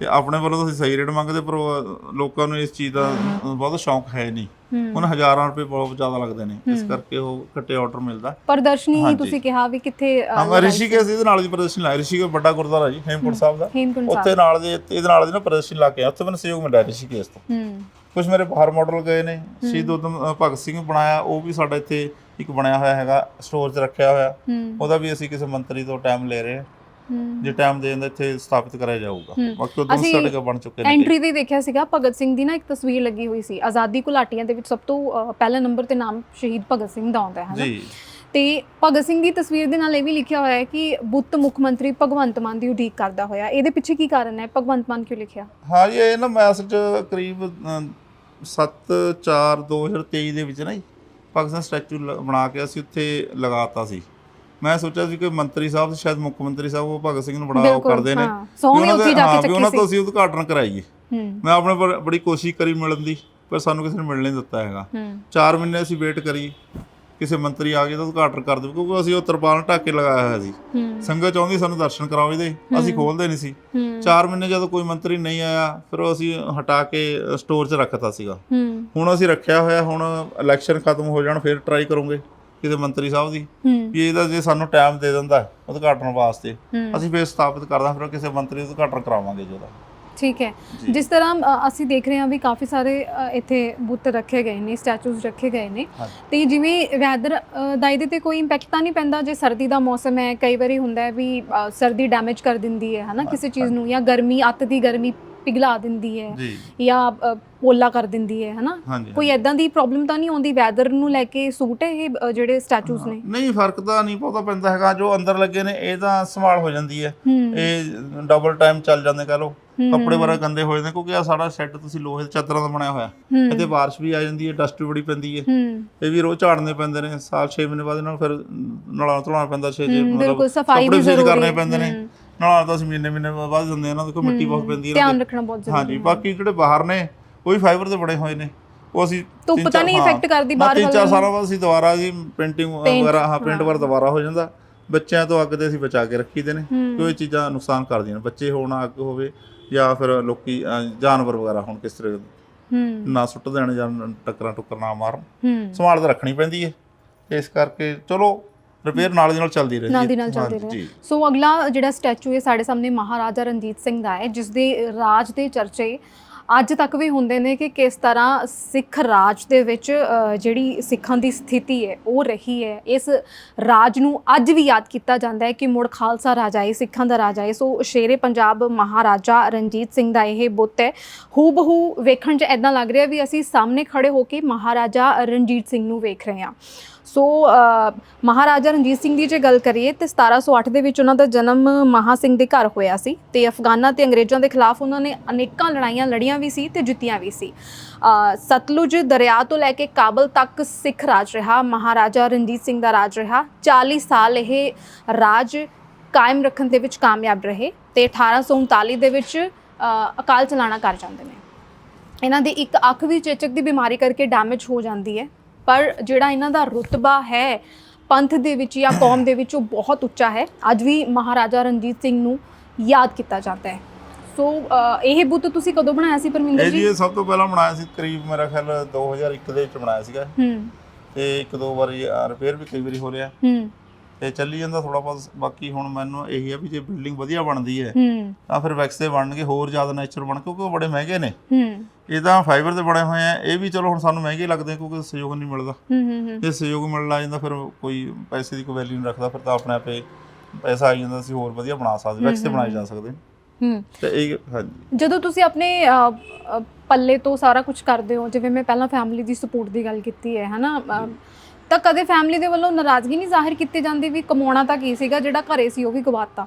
Speaker 2: ਤੇ ਆਪਣੇ ਵੱਲੋਂ ਤਾਂ ਅਸੀਂ ਸਹੀ ਰੇਟ ਮੰਗਦੇ ਪਰ ਲੋਕਾਂ ਨੂੰ ਇਸ ਚੀਜ਼ ਦਾ ਬਹੁਤ ਸ਼ੌਂਕ ਹੈ ਨਹੀਂ। ਹੁਣ ਹਜ਼ਾਰਾਂ ਰੁਪਏ ਬਹੁਤ ਜ਼ਿਆਦਾ ਲੱਗਦੇ ਨੇ। ਇਸ ਕਰਕੇ ਉਹ ਘੱਟੇ ਆਰਡਰ ਮਿਲਦਾ।
Speaker 1: ਪ੍ਰਦਰਸ਼ਨੀ ਹੀ। ਤੁਸੀਂ ਕਿਹਾ ਵੀ ਕਿੱਥੇ
Speaker 2: ਹਾਂ ਰਿਸ਼ੀਕੇਸ਼ ਇਹਦੇ ਨਾਲ ਦੀ ਪ੍ਰਦਰਸ਼ਨ ਲਾਇਆ ਰਿਸ਼ੀਕੇਸ਼ ਵੱਡਾ ਗੁਰਦੁਆਰਾ ਜੀ ਹੇਮਕੁੰਟ ਸਾਹਿਬ ਦਾ। ਉੱਥੇ ਨਾਲ ਦੇ ਇਹਦੇ ਨਾਲ ਦੀ ਨਾ ਪ੍ਰਦਰਸ਼ਨ ਲਾ ਕੇ ਉੱਥੇ ਮੈਨੂੰ ਸਹਿਯੋਗ ਮਿਲਿਆ ਰਿਸ਼ੀਕੇਸ਼ ਤੋਂ। ਕੁਝ ਮੇਰੇ ਬਾਹਰ ਮਾਡਲ ਗਏ ਨੇ। ਸ਼ਹੀਦ ਉਦਮ ਭਗਤ ਸਿੰਘ ਬਣਾਇਆ। ਉਹ ਵੀ ਸਾਡਾ ਇੱਥੇ ਇੱਕ ਬਣਿਆ ਹੋਇਆ ਹੈਗਾ। ਸਟੋਰ 'ਚ ਰੱਖਿਆ ਹੋਇਆ। ਉਹਦਾ ਵੀ ਅਸੀਂ ਕਿਸੇ ਮੰਤਰੀ ਤੋਂ ਟਾਈਮ ਲੈ ਰਹੇ ਹੂੰ। ਜੇ ਟਾਈਮ ਦੇ ਜਾਂਦਾ ਇੱਥੇ ਸਥਾਪਿਤ ਕਰਾਇਆ ਜਾਊਗਾ। ਬਾਕੀ ਉਦੋਂ
Speaker 1: ਅਸੀਂ
Speaker 2: ਸਾਡੇ ਕੋਲ ਬਣ ਚੁੱਕੇ ਨੇ
Speaker 1: ਐਂਟਰੀ ਤੇ ਦੇਖਿਆ ਸੀਗਾ ਭਗਤ ਸਿੰਘ ਦੀ ਨਾ ਇੱਕ ਤਸਵੀਰ ਲੱਗੀ ਹੋਈ ਸੀ ਆਜ਼ਾਦੀ ਘੁਲਾਟੀਆਂ ਦੇ ਵਿੱਚ ਸਭ ਤੋਂ ਪਹਿਲਾ ਨੰਬਰ ਤੇ ਨਾਮ ਸ਼ਹੀਦ ਭਗਤ ਸਿੰਘ ਦਾ ਆਉਂਦਾ ਹੈ ਹਨਾ
Speaker 2: ਜੀ।
Speaker 1: ਤੇ ਭਗਤ ਸਿੰਘ ਦੀ ਤਸਵੀਰ ਦੇ ਨਾਲ ਇਹ ਵੀ ਲਿਖਿਆ ਹੋਇਆ ਹੈ ਕਿ ਬੁੱਤ ਮੁੱਖ ਮੰਤਰੀ ਭਗਵੰਤ ਮਾਨ ਦੀ ਉਡੀਕ ਕਰਦਾ ਹੋਇਆ। ਇਹਦੇ ਪਿੱਛੇ ਕੀ ਕਾਰਨ ਹੈ? ਭਗਵੰਤ ਮਾਨ ਕਿਉਂ ਲਿਖਿਆ?
Speaker 2: ਹਾਂ ਜੀ ਇਹ ਨਾ ਮੈਂ ਅਸਲ 'ਚ ਕਰੀਬ 7 4 2023 ਦੇ ਵਿੱਚ ਨਾ ਜੀ ਪਾਕਿਸਤਾਨ ਸਟੈਚੂ ਬਣਾ ਕੇ ਅਸੀਂ ਉੱਥੇ ਲਗਾਤਾ ਸੀ। ਮੈਂ ਸੋਚਿਆ ਸੀ ਕਿ ਮੰਤਰੀ ਸਾਹਿਬ ਸ਼ਾਇਦ ਮੁੱਖ ਮੰਤਰੀ ਸਾਹਿਬ ਉਹ ਭਗਤ ਸਿੰਘ ਨੂੰ ਬੜਾ ਉਹ
Speaker 1: ਬਿਲਕੁਲ,
Speaker 2: ਕਰਦੇ ਨੇ।
Speaker 1: ਹਾਂ। ਸਹੁੰ ਵੀ ਉੱਥੇ ਜਾ ਕੇ
Speaker 2: ਹਾਂ, ਵੀ
Speaker 1: ਚੱਕੀ
Speaker 2: ਉਹਨਾਂ ਤੋਂ
Speaker 1: ਸੀ।
Speaker 2: ਅਸੀਂ ਉਦਘਾਟਨ ਕਰਾਈਏ।
Speaker 1: ਹੂੰ।
Speaker 2: ਮੈਂ ਆਪਣੇ ਪਰ ਬੜੀ ਕੋਸ਼ਿਸ਼ ਕਰੀ ਮਿਲਣ ਦੀ ਪਰ ਸਾਨੂੰ ਕਿਸੇ ਨੇ ਮਿਲਣ ਨਹੀਂ ਦਿੱਤਾ ਹੈਗਾ।
Speaker 1: ਹੂੰ।
Speaker 2: 4 ਮਹੀਨੇ ਅਸੀਂ ਵੇਟ ਕਰੀ ਕਿਸੇ ਮੰਤਰੀ ਆ ਗਏ ਤਾਂ ਉਦਘਾਟਨ ਕਰ ਦੇਵੇ ਕਿਉਂਕਿ ਅਸੀਂ ਉਹ ਤਰਪਾਲ ਢੱਕ ਕੇ ਲਗਾਇਆ ਹੋਇਆ ਸੀ।
Speaker 1: ਹੂੰ।
Speaker 2: ਸੰਗਤ ਚਾਹੁੰਦੀ ਸਾਨੂੰ ਦਰਸ਼ਨ ਕਰਾਓ ਇਹਦੇ ਅਸੀਂ ਖੋਲਦੇ ਨਹੀਂ ਸੀ।
Speaker 1: ਹੂੰ।
Speaker 2: 4 ਮਹੀਨੇ ਜਦੋਂ ਕੋਈ ਮੰਤਰੀ ਨਹੀਂ ਆਇਆ ਫਿਰ ਉਹ ਅਸੀਂ ਹਟਾ ਕੇ ਸਟੋਰ 'ਚ ਰੱਖਤਾ ਸੀਗਾ।
Speaker 1: ਹੂੰ।
Speaker 2: ਹੁਣ ਅਸੀਂ ਰੱਖਿਆ ਹੋਇਆ ਹੁਣ ਇਲੈਕਸ਼ਨ ਖਤਮ ਹੋ ਜਾਣ ਫਿਰ ਟਰਾਈ ਕਰੋਗੇ। ਕਿਸੇ ਮੰਤਰੀ ਸਾਹਿਬ ਦੀ ਵੀ ਇਹਦਾ ਜੇ ਸਾਨੂੰ ਟਾਈਮ ਦੇ ਦਿੰਦਾ ਉਦਘਾਟਨ ਵਾਸਤੇ ਅਸੀਂ ਫਿਰ ਸਥਾਪਿਤ ਕਰਦਾ ਫਿਰ ਕਿਸੇ ਮੰਤਰੀ ਉਦਘਾਟਨ ਕਰਾਵਾਂਗੇ ਜੀ ਉਹਦਾ।
Speaker 1: ਠੀਕ ਹੈ। ਜਿਸ ਤਰ੍ਹਾਂ ਅਸੀਂ ਦੇਖ ਰਹੇ ਹਾਂ ਵੀ ਕਾਫੀ ਸਾਰੇ ਇੱਥੇ ਬੁੱਤ ਰੱਖੇ ਗਏ ਨੇ ਸਟੈਚੂਸ ਰੱਖੇ ਗਏ ਨੇ। ਤੇ ਜਿਵੇਂ ਵੈਦਰ ਦਾ ਇਹਦੇ ਤੇ ਕੋਈ ਇੰਪੈਕਟ ਤਾਂ ਨਹੀਂ ਪੈਂਦਾ ਜੇ ਸਰਦੀ ਦਾ ਮੌਸਮ ਹੈ ਕਈ ਵਾਰੀ ਹੁੰਦਾ ਹੈ ਵੀ ਸਰਦੀ ਡੈਮੇਜ ਕਰ ਦਿੰਦੀ ਹੈ ਹਨਾ ਕਿਸੇ ਚੀਜ਼ ਨੂੰ ਜਾਂ ਗਰਮੀ ਅੱਤ ਦੀ ਗਰਮੀ ਪਿਘਲਾ ਦਿੰਦੀ ਹੈ
Speaker 2: ਜੀ।
Speaker 1: ਅ, ਪੋਲਾ ਕਰ ਦਿੰਦੀ ਹੈ ਹਨਾ?
Speaker 2: ਹਾਂਜੀ
Speaker 1: ਕੋਈ ਐਦਾਂ ਦੀ ਪ੍ਰੋਬਲਮ ਤਾਂ ਨਹੀਂ ਆਉਂਦੀ? ਵੈਦਰ ਨੂੰ ਲੈ ਕੇ ਸੂਟ ਹੈ ਇਹ ਅ, ਜਿਹੜੇ ਸਟੈਚੂਸ ਨੇ?
Speaker 2: ਨਹੀਂ ਫ਼ਰਕ ਤਾਂ ਨਹੀਂ ਬਹੁਤਾ ਪੈਂਦਾ ਹੈਗਾ। ਜੋ ਅੰਦਰ ਲੱਗੇ ਨੇ ਇਹ ਤਾਂ ਸੰਭਾਲ ਹੋ ਜਾਂਦੀ ਹੈ।
Speaker 1: ਹੂੰ।
Speaker 2: ਇਹ ਡਬਲ ਟਾਈਮ ਚੱਲ ਜਾਂਦੇ ਕਹ ਲੋ ਕੱਪੜੇ ਬੜਾ ਗੰਦੇ ਹੋ ਜਾਂਦੇ ਕਿਉਂਕਿ ਆ ਸਾਡਾ ਸ਼ੈੱਡ ਤੁਸੀਂ ਲੋਹੇ ਦੇ ਚਾਦਰਾਂ ਦਾ ਬਣਿਆ ਹੋਇਆ।
Speaker 1: ਹੂੰ।
Speaker 2: ਇਹਦੇ ਬਾਰਿਸ਼ ਵੀ ਆ ਜਾਂਦੀ ਹੈ ਡਸਟ ਵੀ ਬੜੀ ਪੈਂਦੀ ਹੈ।
Speaker 1: ਹੂੰ।
Speaker 2: ਇਹ ਵੀ ਰੋਜ਼ ਝਾੜਨੇ ਪੈਂਦੇ ਨੇ। ਸਾਲ 6 ਮਹੀਨੇ ਬਾਅਦ ਇਹਨਾਂ ਨੂੰ ਫਿਰ ਨਲਾਉਣਾ ਧੁਲਾਉਣਾ ਪੈਂਦਾ 6 ਜੇ
Speaker 1: ਬਿਲਕੁਲ ਸਫ਼ਾਈ
Speaker 2: ਕੱਪੜੇ
Speaker 1: ਵੀ ਜ਼ਰੂਰੀ
Speaker 2: ਕਰਨੇ
Speaker 1: ਹੈ।
Speaker 2: ਪੈਂਦੇ ਨੇ।
Speaker 1: ਹੂੰ।
Speaker 2: ਨਲਾਉਣਾ ਤਾਂ ਅਸੀਂ ਮਹੀਨੇ ਮਹੀਨੇ ਬਾਅਦ ਆ ਇਹਨਾਂ ਦੇ ਕੋਈ ਮਿੱਟੀ ਬਹੁਤ ਪੈਂਦੀ ਹੈ
Speaker 1: ਧਿਆਨ
Speaker 2: ਦੇ।
Speaker 1: ਰੱਖਣਾ ਬਹੁਤ ਜ਼ਰੂਰੀ
Speaker 2: ਹਾਂਜੀ ਬਾਕੀ ਜਿਹੜੇ ਬਾਹਰ ਨੇ ਉਹ ਵੀ ਫਾਈਬਰ ਦੇ ਬਣੇ ਹੋਏ ਨੇ ਉਹ ਅਸੀਂ
Speaker 1: ਧੁੱਪ
Speaker 2: ਤਿੰਨ
Speaker 1: ਤਾਂ
Speaker 2: ਚਾਰ-
Speaker 1: ਨਹੀਂ
Speaker 2: ਹਾਂ,
Speaker 1: affect ਕਰਦੀ ਬਾਹਰ
Speaker 2: ਤਿੰਨ ਚਾਰ
Speaker 1: ਵਾਲਿਆਂ ਨੂੰ?
Speaker 2: ਸਾਲਾਂ ਬਾਅਦ ਅਸੀਂ ਦੁਬਾਰਾ ਜੀ ਪੇਂਟਿੰਗ ਵਗੈਰਾ ਹਾਂ ਪੇਂਟ। ਵਗੈਰਾ ਦੁਬਾਰਾ ਹੋ ਜਾਂਦਾ ਬੱਚਿਆਂ ਤੋਂ ਅੱਗ ਤੇ ਅਸੀਂ ਬਚਾ ਕੇ ਰੱਖੀਦੇ ਨੇ
Speaker 1: ਹੂੰ।
Speaker 2: ਕਿਉਂ ਇਹ ਚੀਜ਼ਾਂ ਨੁਕਸਾਨ ਕਰਦੀਆਂ ਨੇ ਬੱਚੇ ਹੋਣ ਅੱਗ ਹੋਵੇ ਜਾਂ ਫਿਰ ਲੋਕੀ ਅਹ, ਜਾਨਵਰ ਵਗੈਰਾ ਹੁਣ ਕਿਸ ਤਰ੍ਹਾਂ
Speaker 1: ਹੂੰ
Speaker 2: ਨਾ ਸੁੱਟ ਦੇਣ ਜਾਂ ਟੱਕਰਾਂ ਟੁੱਕਰ ਨਾ ਮਾਰਨ
Speaker 1: ਹੂੰ
Speaker 2: ਸੰਭਾਲ ਤਾਂ ਰੱਖਣੀ ਪੈਂਦੀ ਹੈ ਇਸ ਕਰਕੇ ਚਲੋ ਰਿਪੇਅਰ ਨਾਲ ਦੀ ਨਾਲ ਚੱਲਦੀ ਰਹਿੰਦੀ
Speaker 1: ਨਾਲ ਦੀ ਨਾਲ ਚੱਲਦੇ ਰਹੇ ਸੋ ਅਗਲਾ ਜਿਹੜਾ ਸਟੈਚੂ ਹੈ ਸਾਡੇ ਸਾਹਮਣੇ ਮਹਾਰਾਜਾ ਰਣਜੀਤ ਸਿੰਘ ਦਾ ਹੈ ਜਿਸ ਦੇ ਰਾਜ ਦੇ ਚਰਚੇ ਅੱਜ ਤੱਕ ਵੀ ਹੁੰਦੇ ਨੇ ਕਿ ਕਿਸ ਤਰ੍ਹਾਂ ਸਿੱਖ ਰਾਜ ਦੇ ਵਿੱਚ ਜਿਹੜੀ ਸਿੱਖਾਂ ਦੀ ਸਥਿਤੀ ਹੈ ਉਹ ਰਹੀ ਹੈ। ਇਸ ਰਾਜ ਨੂੰ ਅੱਜ ਵੀ ਯਾਦ ਕੀਤਾ ਜਾਂਦਾ ਹੈ ਕਿ ਮੁੜ ਖਾਲਸਾ ਰਾਜ ਆਏ ਸਿੱਖਾਂ ਦਾ ਰਾਜ ਆਏ। ਸੋ ਸ਼ੇਰੇ ਪੰਜਾਬ ਮਹਾਰਾਜਾ ਰਣਜੀਤ ਸਿੰਘ ਦਾ ਇਹ ਬੁੱਤ ਹੈ। ਹੂ ਬਹੂ ਵੇਖਣ 'ਚ ਐਦਾਂ ਲੱਗ ਰਿਹਾ ਵੀ ਅਸੀਂ ਸਾਹਮਣੇ ਖੜੇ ਹੋ ਕੇ ਮਹਾਰਾਜਾ ਰਣਜੀਤ ਸਿੰਘ ਨੂੰ ਵੇਖ ਰਹੇ ਹਾਂ। ਸੋ ਮਹਾਰਾਜਾ ਰਣਜੀਤ ਸਿੰਘ ਦੀ ਜੇ ਗੱਲ ਕਰੀਏ, ਤੇ 1708 ਦੇ ਵਿੱਚ ਉਹਨਾਂ ਦਾ ਜਨਮ ਮਹਾ ਸਿੰਘ ਦੇ ਘਰ ਹੋਇਆ ਸੀ ਤੇ ਅਫਗਾਨਾਂ ਤੇ ਅੰਗਰੇਜ਼ਾਂ ਦੇ ਖਿਲਾਫ ਉਹਨਾਂ ਨੇ ਅਨੇਕਾਂ ਲੜਾਈਆਂ ਲੜੀਆਂ ਵੀ ਸੀ ਤੇ ਜਿੱਤੀਆਂ ਵੀ ਸੀ। ਸਤਲੁਜ ਦਰਿਆ ਤੋਂ ਲੈ ਕੇ ਕਾਬਲ ਤੱਕ ਸਿੱਖ ਰਾਜ ਰਿਹਾ, ਮਹਾਰਾਜਾ ਰਣਜੀਤ ਸਿੰਘ ਦਾ ਰਾਜ ਰਿਹਾ। 40 ਸਾਲ ਇਹ ਰਾਜ ਕਾਇਮ ਰੱਖਣ ਦੇ ਵਿੱਚ ਕਾਮਯਾਬ ਰਹੇ ਤੇ 1839 ਦੇ ਵਿੱਚ ਅਕਾਲ ਚਲਾਣਾ ਕਰ ਜਾਂਦੇ ਨੇ। ਇਹਨਾਂ ਦੀ ਇੱਕ ਅੱਖ ਵੀ ਚੇਚਕ ਦੀ ਬਿਮਾਰੀ ਕਰਕੇ ਡੈਮੇਜ ਹੋ ਜਾਂਦੀ ਹੈ। ਪਰ ਜਿਹੜਾ ਇਹਨਾਂ ਦਾ ਰੁਤਬਾ ਹੈ ਪੰਥ ਦੇ ਵਿੱਚ ਜਾਂ ਕੌਮ ਦੇ ਵਿੱਚ ਉਹ ਬਹੁਤ ਉੱਚਾ ਹੈ। ਅੱਜ ਵੀ ਮਹਾਰਾਜਾ ਰਣਜੀਤ ਸਿੰਘ ਨੂੰ ਯਾਦ ਕੀਤਾ ਜਾਂਦਾ ਹੈ। ਸੋ ਇਹ ਬੁੱਤ ਤੁਸੀਂ ਕਦੋਂ ਬਣਾਇਆ ਸੀ ਪਰਮਿੰਦਰ
Speaker 2: ਜੀ ਇਹ ਸਭ ਤੋਂ ਪਹਿਲਾਂ ਬਣਾਇਆ ਸੀ ਕਰੀਬ ਮੇਰਾ ਖਿਆਲ 2001 ਦੇ ਵਿੱਚ ਬਣਾਇਆ ਸੀਗਾ।
Speaker 1: ਹੂੰ।
Speaker 2: ਤੇ ਇੱਕ ਦੋ ਵਾਰੀ ਰਿਪੇਅਰ ਵੀ ਕਈ ਵਾਰੀ ਹੋ ਰਿਹਾ।
Speaker 1: ਹੂੰ।
Speaker 2: ਤੇ ਚੱਲੀ ਜਾਂਦਾ ਥੋੜਾ ਬਹੁਤ। ਬਾਕੀ ਹੁਣ ਮੈਨੂੰ ਇਹੀ ਆ ਵੀ ਜੇ ਬਿਲਡਿੰਗ ਵਧੀਆ ਬਣਦੀ ਹੈ
Speaker 1: ਹੂੰ।
Speaker 2: ਤਾਂ ਫਿਰ ਵੈਕਸ ਦੇ ਬਣਨਗੇ ਹੋਰ ਜ਼ਿਆਦਾ ਨੇਚਰ ਬਣ ਕਿਉਂਕਿ ਉਹ ਬੜੇ ਮਹਿੰਗੇ ਨੇ।
Speaker 1: ਹੂੰ।
Speaker 2: ਇਹ ਤਾਂ ਫਾਈਬਰ ਦੇ ਬਣੇ ਹੋਏ ਆ। ਇਹ ਵੀ ਚਲੋ ਹੁਣ ਸਾਨੂੰ ਮਹਿੰਗੇ ਲੱਗਦੇ ਆ ਕਿਉਂਕਿ ਸਹਿਯੋਗ ਨਹੀਂ ਮਿਲਦਾ।
Speaker 1: ਹੂੰ ਹੂੰ ਹੂੰ।
Speaker 2: ਜੇ ਸਹਿਯੋਗ ਮਿਲਣ ਲੱਗ ਜਾਂਦਾ ਫਿਰ ਕੋਈ ਪੈਸੇ ਦੀ ਕੋਈ ਵੈਲਿਊ ਨਹੀਂ ਰੱਖਦਾ ਫਿਰ ਤਾਂ ਆਪਣੇ ਆਪੇ ਪੈਸਾ ਆ ਜਾਂਦਾ ਅਸੀਂ ਹੋਰ ਵਧੀਆ ਬਣਾ ਸਕਦੇ ਵੈਕਸ ਤੇ ਬਣਾਏ ਜਾ ਸਕਦੇ
Speaker 1: ਹੂੰ।
Speaker 2: ਤੇ ਇਹ ਹਾਂਜੀ।
Speaker 1: ਜਦੋਂ ਤੁਸੀਂ ਆਪਣੇ ਪੱਲੇ ਤੋਂ ਸਾਰਾ ਕੁਝ ਕਰਦੇ ਹੋ ਜਿਵੇਂ ਮੈਂ ਪਹਿਲਾਂ ਫੈਮਿਲੀ ਦੀ ਸਪੋਰਟ ਦੀ ਗੱਲ ਕੀਤੀ ਹੈ ਹਨਾ? ਤਾਂ ਕਦੇ ਫੈਮਿਲੀ ਦੇ ਵੱਲੋਂ ਨਾਰਾਜ਼ਗੀ ਨਹੀਂ ਜ਼ਾਹਿਰ ਕੀਤੀ ਜਾਂਦੀ ਵੀ ਕਮਾਉਣਾ ਤਾਂ ਕੀ ਸੀਗਾ, ਜਿਹੜਾ ਘਰੇ ਸੀ ਉਹ ਵੀ ਗਵਾਤਾ।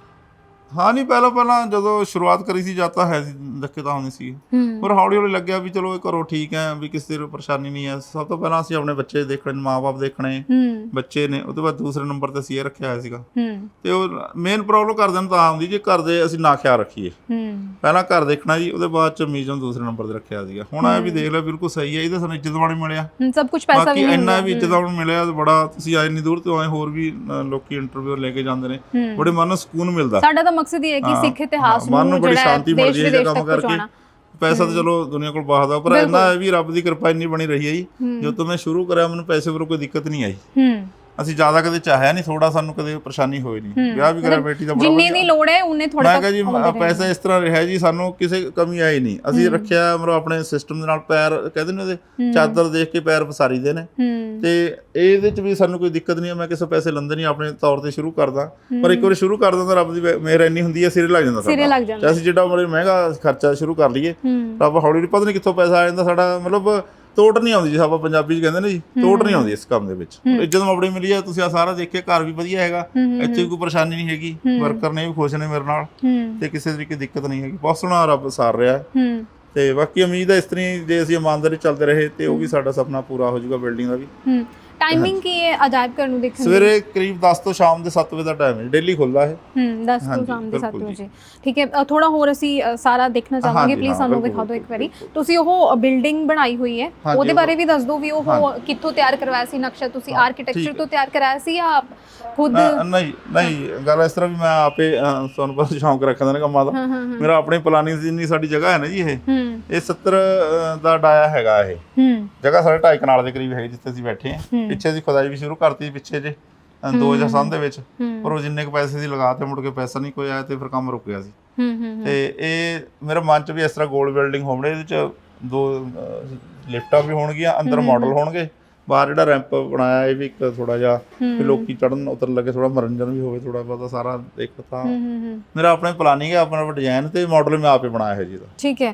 Speaker 2: ਹਾਂ ਨਹੀਂ ਪਹਿਲਾਂ ਪਹਿਲਾਂ ਜਦੋਂ ਸ਼ੁਰੂਆਤ ਕਰੀ ਸੀ ਜਾਤਾ ਹੈ ਸੀ ਧੱਕੇ ਤਾਂ ਹੁੰਦੇ ਸੀ।
Speaker 1: ਹੂੰ।
Speaker 2: ਪਰ ਹੌਲੀ ਹੌਲੀ ਲੱਗਿਆ ਵੀ ਚਲੋ ਇਹ ਘਰੋਂ ਠੀਕ ਹੈ ਵੀ ਕਿਸੇ ਦੀ ਪਰੇਸ਼ਾਨੀ ਨਹੀਂ ਹੈ। ਸਭ ਤੋਂ ਪਹਿਲਾਂ ਅਸੀਂ ਆਪਣੇ ਬੱਚੇ ਦੇਖਣੇ ਮਾਪੇ ਦੇਖਣੇ
Speaker 1: ਹੂੰ।
Speaker 2: ਬੱਚੇ ਨੇ। ਉਹਦੇ ਬਾਅਦ ਦੂਸਰੇ ਨੰਬਰ ਤੇ ਅਸੀਂ ਇਹ ਰੱਖਿਆ ਹੋਇਆ ਸੀਗਾ।
Speaker 1: ਹੂੰ।
Speaker 2: ਤੇ ਉਹ ਮੇਨ ਪ੍ਰੋਬਲਮ ਘਰਦਿਆਂ ਨੂੰ ਤਾਂ ਆਉਂਦੀ ਜੇ ਘਰ ਦੇ ਅਸੀਂ ਨਾ ਖਿਆਲ ਰੱਖੀਏ।
Speaker 1: ਹੂੰ।
Speaker 2: ਪਹਿਲਾਂ ਘਰ ਦੇਖਣਾ ਜੀ ਉਹਦੇ ਬਾਅਦ ਚ ਮੀਜ਼ ਨੂੰ ਦੂਸਰੇ ਨੰਬਰ ਤੇ ਰੱਖਿਆ ਸੀਗਾ। ਹੁਣ ਇਹ ਵੀ ਦੇਖ ਲਿਆ ਬਿਲਕੁਲ ਸਹੀ ਹੈ ਇਹਦਾ ਸਾਨੂੰ ਇੱਜ਼ਤ ਵਾਲੀ ਮਿਲਿਆ।
Speaker 1: ਹੂੰ, ਸਭ ਕੁਝ ਪੈਸਾ
Speaker 2: ਬਾਕੀ
Speaker 1: ਵੀ ਨਹੀਂ
Speaker 2: ਇੰਨਾ
Speaker 1: ਹੁੰਦਾ
Speaker 2: ਵੀ ਇੱਜ਼ਤ ਵਾਲੀ ਮਿਲਿਆ ਤੇ ਬੜਾ ਤੁਸੀਂ ਆਏ ਨਹੀਂ ਦੂਰ ਤੋਂ ਆਏ ਹੋਰ ਵੀ ਅ, ਲੋਕੀ ਇੰਟਰਵਿਊ ਲੈ ਕੇ ਜਾਂਦੇ ਨੇ।
Speaker 1: ਹੂੰ।
Speaker 2: ਬੜੇ ਮਨ ਨੂੰ ਸਕੂਨ ਮਿਲਦਾ।
Speaker 1: ਸਾਡਾ ਤਾਂ ਮਕਸਦ ਇਹ ਹੈ ਕਿ ਸਿੱਖ ਇਤਿਹਾਸ ਨੂੰ ਜਿਹੜਾ
Speaker 2: ਸ਼ਾਂਤੀ
Speaker 1: ਦੇਸ਼ ਵਿਦੇਸ਼
Speaker 2: ਕੰਮ
Speaker 1: ਤੱਕ
Speaker 2: ਕਰਕੇ
Speaker 1: ਪਹੁੰਚਾਉਣਾ।
Speaker 2: ਪੈਸਾ ਤਾਂ ਚਲੋ ਦੁਨੀਆ ਕੋਲ ਬਾਹਦਾ ਪਰ
Speaker 1: ਬਿਲਕੁਲ।
Speaker 2: ਇੰਨਾ ਵੀ ਰੱਬ ਦੀ ਕਿਰਪਾ ਇੰਨੀ ਬਣੀ ਰਹੀ ਹੈ ਜੀ। ਜਦੋਂ ਤੋਂ ਮੈਂ ਸ਼ੁਰੂ ਕਰਿਆ ਮੈਨੂੰ ਪੈਸੇ ਵੱਲੋਂ ਕੋਈ ਦਿੱਕਤ ਨਹੀਂ ਆਈ।
Speaker 1: ਹੂੰ।
Speaker 2: ਅਸੀਂ ਜ਼ਿਆਦਾ ਕਦੇ ਚਾਹਿਆ ਨਹੀਂ ਥੋੜਾ ਸਾਨੂੰ ਕਦੇ ਪਰੇਸ਼ਾਨੀ ਹੋਈ ਨਹੀਂ। ਵਿਆਹ ਵੀ ਕਰਿਆ ਬੇਟੀ ਦਾ ਬੜਾ
Speaker 1: ਜਿੰਨੀ ਦੀ ਲੋੜ ਹੈ ਉਹਨੇ ਥੋੜਾ
Speaker 2: ਮੈਂ ਕਿਹਾ ਜੀ ਪੈਸਾ ਇਸ ਤਰ੍ਹਾਂ ਰਿਹਾ ਜੀ ਸਾਨੂੰ ਕਿਸੇ ਕਮੀ ਆਈ ਨਹੀਂ। ਅਸੀਂ ਰੱਖਿਆ ਮਤਲਬ ਆਪਣੇ ਸਿਸਟਮ ਦੇ ਨਾਲ ਪੈਰ ਕਹਿੰਦੇ ਨੇ ਉਹਦੇ ਚਾਦਰ ਦੇਖ ਕੇ ਪੈਰ ਪਸਾਰੀਦੇ ਨੇ। ਤੇ ਇਹਦੇ ਚ ਵੀ ਸਾਨੂੰ ਕੋਈ ਦਿੱਕਤ ਨਹੀਂ ਮੈਂ ਕਿਸੇ ਪੈਸੇ ਲੰਦੇ ਨਹੀਂ ਆਪਣੇ ਤੌਰ ਤੇ ਸ਼ੁਰੂ ਕਰਦਾ। ਪਰ ਇੱਕ ਵਾਰੀ ਸ਼ੁਰੂ ਕਰ ਦਿੰਦਾ ਰੱਬ ਦੀ ਮਿਹਰ ਇੰਨੀ ਹੁੰਦੀ ਹੈ ਸਿਰੇ ਲੱਗ ਜਾਂਦਾ
Speaker 1: ਸਿਰੇ ਲੱਗ ਜਾਂਦਾ।
Speaker 2: ਅਸੀਂ ਜਿੱਡਾ ਮਰੇ ਮਹਿੰਗਾ ਖਰਚਾ ਸ਼ੁਰੂ ਕਰ ਲਈਏ ਰੱਬ ਹੌਲੀ ਹੌਲੀ ਪਤਾ ਨਹੀਂ ਕਿੱਥੋਂ ਪੈਸਾ ਆ ਜਾਂਦਾ ਸਾਡਾ ਮਤਲਬ ਤੋੜ ਨਹੀਂ ਆਉਂਦੀ ਜੀ ਆਪਾਂ ਪੰਜਾਬੀ ਚ ਕਹਿੰਦੇ ਨੇ ਜੀ ਤੋੜ ਨਹੀਂ ਆਉਂਦੀ ਇਸ ਕੰਮ ਦੇ ਵਿੱਚ। ਇੱਜ਼ਤ ਆਪਣੀ ਮਿਲੀ ਆ ਤੁਸੀਂ ਆ ਸਾਰਾ ਦੇਖਿਆ ਘਰ ਵੀ ਵਧੀਆ ਹੈਗਾ। ਇੱਥੇ ਕੋਈ ਪਰੇਸ਼ਾਨੀ ਨਹੀਂ ਹੈਗੀ ਵਰਕਰ ਨੇ ਵੀ ਖੁਸ਼ ਨੇ ਮੇਰੇ ਨਾਲ ਤੇ ਕਿਸੇ ਤਰੀਕੇ ਦੀ ਦਿੱਕਤ ਨਹੀਂ ਹੈਗੀ। ਬਹੁਤ ਸੋਹਣਾ ਰੱਬ ਸਾਰ ਰਿਹਾ ਹੈ। ਤੇ ਬਾਕੀ ਉਮੀਦ ਹੈ ਇਸ ਤਰ੍ਹਾਂ ਹੀ ਜੇ ਅਸੀਂ ਇਮਾਨਦਾਰੀ ਚੱਲਦੇ ਰਹੇ ਤੇ ਉਹ ਵੀ ਸਾਡਾ ਸੁਪਨਾ ਪੂਰਾ ਹੋ ਜਾਊਗਾ ਬਿਲਡਿੰਗ ਦਾ ਵੀ।
Speaker 1: ਟਾਈਮਿੰਗ ਕੀ ਹੈ ਅਜਾਇਬ ਘਰ ਨੂੰ ਦੇਖਣ ਦੀ
Speaker 2: ਸਵੇਰੇ ਕਰੀਬ 10 ਤੋਂ ਸ਼ਾਮ ਦੇ 7 ਵਜੇ ਦਾ ਟਾਈਮ ਹੈ ਡੇਲੀ ਖੁੱਲਦਾ ਹੈ
Speaker 1: ਹੂੰ 10 ਤੋਂ
Speaker 2: ਹਾਂਜੀ,
Speaker 1: ਸ਼ਾਮ ਦੇ 7
Speaker 2: ਬਿਲਕੁਲ ਜੀ।
Speaker 1: ਵਜੇ। ਠੀਕ ਹੈ ਥੋੜਾ ਹੋਰ ਅਸੀਂ ਅ, ਸਾਰਾ ਦੇਖਣਾ ਚਾਹਾਂਗੇ
Speaker 2: ਹਾਂਜੀ,
Speaker 1: ਪਲੀਜ਼
Speaker 2: ਹਾਂ,
Speaker 1: ਸਾਨੂੰ
Speaker 2: ਬਿਲਕੁਲ,
Speaker 1: ਦਿਖਾ ਦਿਓ ਇੱਕ ਵਾਰੀ।
Speaker 2: ਬਿਲਕੁਲ।
Speaker 1: ਤੁਸੀਂ ਉਹ ਬਿਲਡਿੰਗ ਬਣਾਈ ਹੋਈ ਹੈ
Speaker 2: ਹਾਂਜੀ,
Speaker 1: ਉਹਦੇ
Speaker 2: ਉਹ-
Speaker 1: ਬਾਰੇ ਵੀ ਦੱਸ ਦਿਓ ਵੀ ਉਹ
Speaker 2: ਹਾਂਜੀ।
Speaker 1: ਕਿੱਥੋਂ ਤਿਆਰ ਕਰਵਾਇਆ ਸੀ ਨਕਸ਼ਾ? ਤੁਸੀਂ
Speaker 2: ਹਾਂ,
Speaker 1: ਆਰਕੀਟੈਕਚਰ
Speaker 2: ਠੀਕ
Speaker 1: ਤੋਂ ਤਿਆਰ ਕਰਾਇਆ ਸੀ ਜਾਂ ਆਪ ਖੁਦ?
Speaker 2: ਨਾ- ਨਹੀਂ ਨਹੀਂ ਗੱਲ ਇਸ ਤਰ੍ਹਾਂ ਵੀ ਮੈਂ ਆਪੇ ਅਹ, ਤੁਹਾਨੂੰ ਪਤਾ ਸ਼ੌਂਕ ਰੱਖਦਾ ਨਾ ਕੰਮਾਂ ਦਾ।
Speaker 1: ਹਾਂ ਹਾਂ ਹਾਂ।
Speaker 2: ਮੇਰਾ ਆਪਣੀ ਪਲਾਨਿੰਗ ਜਿੰਨੀ ਸਾਡੀ ਜਗ੍ਹਾ ਹੈ ਨਾ ਜੀ ਇਹ।
Speaker 1: ਹੂੰ।
Speaker 2: ਇਹ 70 ਅਹ, ਦਾ ਡਾਇਆ ਹੈਗਾ ਇਹ।
Speaker 1: ਹੂੰ।
Speaker 2: ਜਗ੍ਹਾ ਸਾਡੇ ਢਾਈ ਕਨਾਲ ਦੇ ਕਰੀਬ ਹੈ ਜਿੱਥੇ ਅਸੀਂ ਬੈਠੇ ਹਾਂ।
Speaker 1: ਹੂੰ।
Speaker 2: ਪਿੱਛੇ ਅਸੀਂ ਖੁਦਾਈ ਵੀ ਸ਼ੁਰੂ ਕਰਤੀ ਪਿੱਛੇ ਜੇ ਅਹ, 2007 ਦੇ ਵਿੱਚ। ਪਰ ਉਹ ਜਿੰਨੇ ਕੁ ਪੈਸੇ ਸੀ ਲਗਾਤੇ ਮੁੜ ਕੇ ਪੈਸਾ ਨਹੀਂ ਕੋਈ ਆਇਆ ਤੇ ਫਿਰ ਕੰਮ ਰੁਕ ਗਿਆ ਸੀ।
Speaker 1: ਹੂੰ ਹੂੰ
Speaker 2: ਤੇ ਇਹ ਮੇਰੇ ਮਨ ਚ ਵੀ ਇਸ ਤਰ੍ਹਾਂ ਗੋਲ ਬਿਲਡਿੰਗ ਹੋਣੀ ਇਹਦੇ ਚ ਦੋ ਲਿਫਟਾਂ ਵੀ ਹੋਣਗੀਆਂ ਅੰਦਰ ਮਾਡਲ ਹੋਣਗੇ ਬਾਹਰ ਜਿਹੜਾ ਰੈਂਪ ਬਣਾਇਆ ਇਹ ਵੀ ਇੱਕ ਥੋੜਾ ਜਿਹਾ ਵੀ ਲੋਕੀ ਚੜਨ ਉਤਰਨ ਲੱਗੇ ਥੋੜਾ ਮਨੋਰੰਜਨ ਵੀ ਹੋਵੇ ਥੋੜਾ ਬਹੁਤਾ ਸਾਰਾ ਦੇਖ ਤਾਂ ਮੇਰਾ ਆਪਣਾ ਪਲਾਨਿੰਗ ਹੈ ਆਪਣਾ ਡਿਜ਼ਾਈਨ ਤੇ ਮਾਡਲ ਮੈਂ ਆਪੇ ਬਣਾਇਆ ਹੈ ਜੀ ਦਾ
Speaker 1: ਠੀਕ ਹੈ।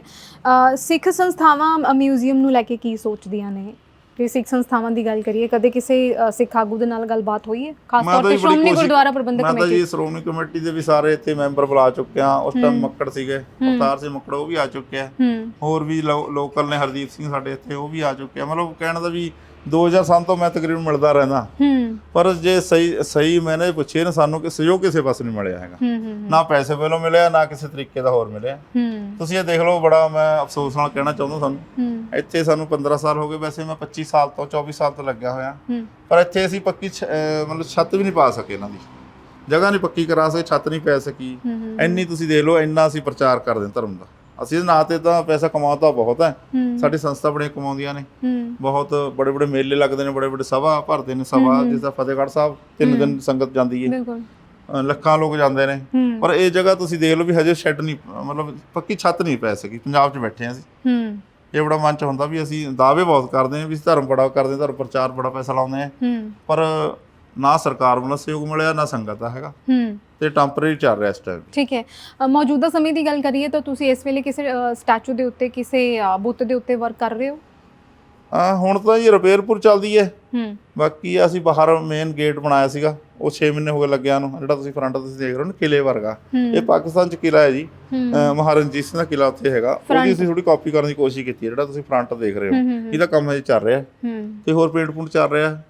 Speaker 1: ਸਿੱਖ ਸੰਸਥਾਵਾਂ ਮਿਊਜ਼ੀਅਮ ਨੂੰ ਲੈ ਕੇ ਕੀ ਸੋਚਦੀਆਂ ਨੇ? ਜੇ ਸਿੱਖ ਸੰਸਥਾਵਾਂ ਦੀ ਗੱਲ ਕਰੀਏ ਕਦੇ ਕਿਸੇ ਸਿੱਖ ਆਗੂ ਦੇ ਨਾਲ ਗੱਲਬਾਤ ਹੋਈ ਹੈ? ਖਾਸ ਤੌਰ
Speaker 2: ਤਾਂ
Speaker 1: ਸ਼੍ਰੋਮਣੀ ਗੁਰਦੁਆਰਾ ਪ੍ਰਬੰਧਕ ਕਮੇਟੀ
Speaker 2: ਜੀ ਸ਼੍ਰੋਮਣੀ ਕਮੇਟੀ ਦੇ ਵੀ ਸਾਰੇ ਇੱਥੇ ਮੈਂਬਰ ਬੁਲਾ ਚੁੱਕੇ ਆ। ਉਸ ਟਾਈਮ ਮੱਕੜ ਸੀਗੇ ਅਵਤਾਰ ਸਿੰਘ ਮੱਕੜ ਉਹ ਵੀ ਆ ਚੁੱਕੇ ਆ।
Speaker 1: ਹੂੰ।
Speaker 2: ਹੋਰ ਵੀ ਲੋਕਲ ਨੇ ਹਰਦੀਪ ਸਿੰਘ ਸਾਡੇ ਇੱਥੇ ਉਹ ਵੀ ਆ ਚੁੱਕੇ ਆ। ਮਤਲਬ ਕਹਿਣ ਦਾ ਵੀ 2007 ਤੋਂ ਮੈਂ ਤਕਰੀਬਨ ਮਿਲਦਾ ਰਹਿੰਦਾ।
Speaker 1: ਹੂੰ।
Speaker 2: ਪਰ ਜੇ ਸਹੀ ਸਹੀ ਮੈਨੇ ਪੁੱਛੇ ਨਾ ਸਾਨੂੰ ਕਿ ਸਹਿਯੋਗ ਕਿਸੇ ਪਾਸੇ ਨਹੀਂ ਮਿਲਿਆ ਹੈਗਾ। ਨਾ ਪੈਸੇ ਵੱਲੋਂ ਮਿਲਿਆ ਨਾ ਕਿਸੇ ਤਰੀਕੇ ਦਾ ਹੋਰ ਮਿਲਿਆ।
Speaker 1: ਹੂੰ।
Speaker 2: ਤੁਸੀਂ ਇਹ ਦੇਖ ਲਓ ਬੜਾ ਮੈਂ ਅਫਸੋਸ ਨਾਲ ਕਹਿਣਾ ਚਾਹੁੰਦਾ ਤੁਹਾਨੂੰ। ਇੱਥੇ ਸਾਨੂੰ 15 ਸਾਲ ਹੋ ਗਏ ਵੈਸੇ ਮੈਂ 25 ਸਾਲ ਤੋਂ 24 ਸਾਲ ਤੋਂ ਲੱਗਿਆ ਹੋਇਆ।
Speaker 1: ਹੂੰ।
Speaker 2: ਪਰ ਇੱਥੇ ਅਸੀਂ ਪੱਕੀ ਮਤਲਬ ਛੱਤ ਵੀ ਨਹੀਂ ਪਾ ਸਕੇ ਇਹਨਾਂ ਦੀ। ਜਗ੍ਹਾ ਨਹੀਂ ਪੱਕੀ ਕਰਾ ਸਕੇ ਛੱਤ ਨਹੀਂ ਪੈ ਸਕੀ। ਇੰਨੀ ਤੁਸੀਂ ਦੇਖ ਲਓ ਇੰਨਾ ਅਸੀਂ ਪ੍ਰਚਾਰ ਕਰਦੇ ਧਰਮ ਦਾ। ਅਸੀਂ ਇਹਦੇ ਨਾਂ ਤੇ ਤਾਂ ਪੈਸਾ ਕਮਾਉਂਦਾ ਬਹੁਤ ਹੈ। ਸਾਡੀ ਸੰਸਥਾ ਬੜੀਆਂ ਕਮਾਉਂਦੀਆਂ ਨੇ। ਬਹੁਤ ਬੜੇ ਬੜੇ ਮੇਲੇ ਲੱਗਦੇ ਨੇ ਬੜੇ ਬੜੇ ਸਭਾ ਭਰਦੇ ਨੇ ਸਭਾ ਜਿਸ ਦਾ ਫਤਿਹਗੜ੍ਹ ਸਾਹਿਬ ਤਿੰਨ ਦਿਨ ਸੰਗਤ ਜਾਂਦੀ ਹੈ
Speaker 1: ਬਿਲਕੁਲ।
Speaker 2: ਲੱਖਾਂ ਲੋਕ ਜਾਂਦੇ ਨੇ। ਪਰ ਇਹ ਜਗ੍ਹਾ ਤੁਸੀਂ ਦੇਖ ਲਓ ਵੀ ਹਜੇ ਸ਼ੈੱਡ ਨਹੀਂ ਮਤਲਬ ਪੱਕੀ ਛੱਤ ਨਹੀਂ ਪੈ ਸਕੀ। ਪੰਜਾਬ 'ਚ ਬੈਠੇ ਹਾਂ ਅਸੀਂ। ਇਹ ਬੜਾ ਮਨ 'ਚ ਹੁੰਦਾ ਵੀ ਅਸੀਂ ਦਾਅਵੇ ਬਹੁਤ ਕਰਦੇ ਹਾਂ ਵੀ ਧਰਮ ਬੜਾ ਕਰਦੇ ਹਾਂ ਧਰਮ ਪ੍ਰਚਾਰ ਬੜਾ ਪੈਸਾ ਲਾਉਂਦੇ ਹੂੰ। ਪਰ ਨਾ ਸਰਕਾਰ ਵੱਲੋਂ ਸਹਿਯੋਗ ਮਿਲਿਆ ਨਾ ਸੰਗਤ ਦਾ ਹੈਗਾ। ਤੇ ਟੈਂਪਰੇਰੀ ਚੱਲ ਰਿਹਾ ਇਸ ਟਾਈਮ
Speaker 1: ਠੀਕ ਹੈ। ਅ, ਮੌਜੂਦਾ ਸਮੇਂ ਦੀ ਗੱਲ ਕਰੀਏ ਤਾਂ ਤੁਸੀਂ ਇਸ ਵੇਲੇ ਕਿਸੇ ਸਟੈਚੂ ਦੇ ਉੱਤੇ ਕਿਸੇ ਅ, ਬੁੱਤ ਦੇ ਉੱਤੇ ਵਰਕ ਕਰ ਰਹੇ ਹੋ?
Speaker 2: ਆ ਹੁਣ ਤਾਂ ਜੀ ਰਿਪੇਅਰਪੁਰ ਚੱਲਦੀ ਹੈ।
Speaker 1: ਹੂੰ।
Speaker 2: ਬਾਕੀ ਅਸੀਂ ਬਾਹਰ ਮੇਨ ਗੇਟ ਬਣਾਇਆ ਸੀਗਾ। ਉਹ 6 ਮਹੀਨੇ ਹੋ ਗਏ ਲੱਗਿਆ ਨੂੰ। ਜਿਹੜਾ ਤੁਸੀਂ ਫਰੰਟ ਤੁਸੀਂ ਦੇਖ ਰਹੇ ਹੋ ਨਾ ਕਿਲੇ ਵਰਗਾ।
Speaker 1: ਹੂੰ।
Speaker 2: ਇਹ ਪਾਕਿਸਤਾਨ 'ਚ ਕਿਲਾ ਹੈ ਜੀ।
Speaker 1: ਹੂੰ।
Speaker 2: ਅਹ ਸਿੰਘ ਦਾ ਕਿਲਾ ਉੱਥੇ ਹੈਗਾ। ਉਹਦੀ ਅਸੀਂ ਥੋੜੀ ਕਾਪੀ ਕਰਨ ਦੀ ਕੋਸ਼ਿਸ਼ ਕੀਤੀ ਹੈ। ਜਿਹੜਾ ਤੁਸੀਂ ਫਰੰਟ ਦੇਖ ਰਹੇ ਹੋ।
Speaker 1: ਹੂੰ, ਹੂੰ,
Speaker 2: ਇਹਦਾ ਕੰਮ ਹਜੇ ਚੱਲ ਰਿਹਾ।
Speaker 1: ਹੂੰ।
Speaker 2: ਤੇ ਹੋਰ ਪੇਂਟ ਪੂੰਟ ਚੱਲ ਰਿਹਾ।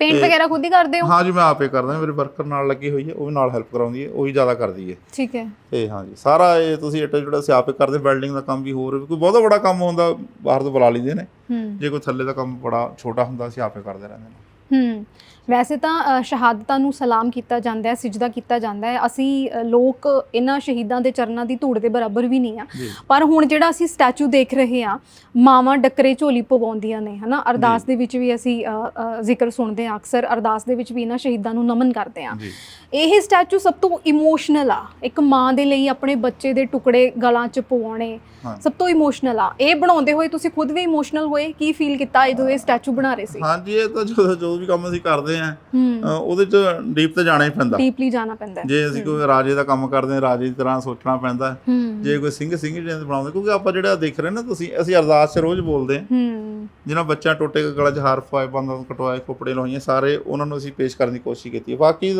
Speaker 1: ਪੇਂਟ ਵਗੈਰਾ ਖੁਦ ਹੀ ਕਰਦੇ ਹੋ?
Speaker 2: ਹਾਂ ਜੀ ਮੈਂ ਆਪੇ ਕਰਦਾ ਮੇਰੇ ਵਰਕਰ ਨਾਲ ਲੱਗੀ ਹੋਈ ਹੈ ਉਹ ਵੀ ਨਾਲ ਹੈਲਪ ਕਰਾਉਂਦੀ ਹੈ ਉਹ ਵੀ ਜ਼ਿਆਦਾ ਕਰਦੀ ਹੈ।
Speaker 1: ਠੀਕ ਹੈ।
Speaker 2: ਤੇ ਹਾਂ ਜੀ ਸਾਰਾ ਇਹ ਤੁਸੀਂ ਇੱਟਾ ਜਿਹੜਾ ਅਸੀਂ ਆਪੇ ਕਰਦੇ ਬਿਲਡਿੰਗ ਦਾ ਕੰਮ ਵੀ ਹੋਰ ਕੋਈ ਬਹੁਤਾ ਬੜਾ ਕੰਮ ਹੁੰਦਾ ਬਾਹਰ ਤੋਂ ਬੁਲਾ ਲੈਂਦੇ ਨੇ। ਜੇ ਕੋਈ ਥੱਲੇ ਦਾ ਕੰਮ ਬੜਾ ਛੋਟਾ ਹੁੰਦਾ ਅਸੀਂ ਆਪੇ ਕਰਦੇ ਰਹਿੰਦੇ ਨੇ।
Speaker 1: ਹੂੰ। ਵੈਸੇ ਤਾਂ ਸ਼ਹਾਦਤਾਂ ਨੂੰ ਸਲਾਮ ਕੀਤਾ ਜਾਂਦਾ ਹੈ ਸਿਜਦਾ ਕੀਤਾ ਜਾਂਦਾ ਹੈ। ਅਸੀਂ ਲੋਕ ਇਹਨਾਂ ਸ਼ਹੀਦਾਂ ਦੇ ਚਰਨਾਂ ਦੀ ਧੂੜ ਦੇ ਬਰਾਬਰ ਵੀ ਨਹੀਂ ਆ ਪਰ ਹੁਣ ਜਿਹੜਾ ਅਸੀਂ ਸਟੈਚੂ ਦੇਖ ਰਹੇ ਹਾਂ ਮਾਵਾਂ ਡੱਕਰੇ ਝੋਲੀ ਪਵਾਉਂਦੀਆਂ ਨੇ ਹਨਾ? ਅਰਦਾਸ ਦੇ ਵਿੱਚ ਵੀ ਅਸੀਂ ਜ਼ਿਕਰ ਸੁਣਦੇ ਹਾਂ ਅਕਸਰ। ਅਰਦਾਸ ਦੇ ਵਿੱਚ ਵੀ ਇਹਨਾਂ ਸ਼ਹੀਦਾਂ ਨੂੰ ਨਮਨ ਕਰਦੇ
Speaker 2: ਜੀ।
Speaker 1: ਇਹ ਸਟੈਚੂ ਸਭ ਤੋਂ ਇਮੋਸ਼ਨਲ ਆ। ਇੱਕ ਮਾਂ ਦੇ ਲਈ ਆਪਣੇ ਬੱਚੇ ਦੇ ਟੁਕੜੇ ਗਲਾਂ 'ਚ ਪਵਾਉਣੇ। ਸਭ ਤੋਂ ਇਮੋਸ਼ਨਲ ਆ। ਇਹ ਬਣਾਉਂਦੇ ਹੋਏ ਤੁਸੀਂ ਖੁਦ ਵੀ ਇਮੋਸ਼ਨਲ ਹੋਏ? ਕੀ ਫੀਲ ਕੀਤਾ ਜਦੋਂ ਇਹ ਸਟੈਚੂ ਬਣਾ ਰਹੇ ਸੀ?
Speaker 2: ਹਾਂਜੀ ਇਹ ਤਾਂ ਜੋ ਵੀ ਕੰਮ ਅਸੀਂ ਕਰਦੇ ਆਂ
Speaker 1: ਹੂੰ।
Speaker 2: ਅਹ ਉਹਦੇ ਚ ਡੀਪ ਤੇ ਜਾਣਾ ਹੀ ਪੈਂਦਾ।
Speaker 1: ਡੀਪਲੀ ਜਾਣਾ ਪੈਂਦਾ
Speaker 2: ਜੇ ਅਸੀਂ ਕੋਈ ਰਾਜੇ ਦਾ ਕੰਮ ਕਰਦੇ ਹਾਂ ਰਾਜੇ ਦੀ ਤਰ੍ਹਾਂ ਸੋਚਣਾ ਪੈਂਦਾ ਜੇ ਕੋਈ ਸਿੰਘ ਸਿੰਘ ਜਿਹੇ ਬਣਾਉਂਦੇ ਕਿਉਂਕਿ ਆਪਾਂ ਜਿਹੜਾ ਦੇਖ ਰਹੇ ਨਾ ਤੁਸੀਂ ਅਸੀਂ ਅਰਦਾਸ 'ਚ ਰੋਜ਼ ਬੋਲਦੇ ਹਾਂ।
Speaker 1: ਹੂੰ।
Speaker 2: ਜਿਨ੍ਹਾਂ ਬੱਚਿਆਂ ਟੋਟੇ ਗਲਾ 'ਚ ਹਾਰ ਪਾਏ ਬੰਦਾਂ ਨੂੰ ਕਟਵਾਏ ਕੱਪੜੇ ਲੋਈਆਂ ਸਾਰੇ ਉਹਨਾਂ ਨੂੰ ਅਸੀਂ ਪੇਸ਼ ਕਰਨ ਦੀ ਕੋਸ਼ਿਸ਼ ਕੀਤੀ ਬਾਕੀ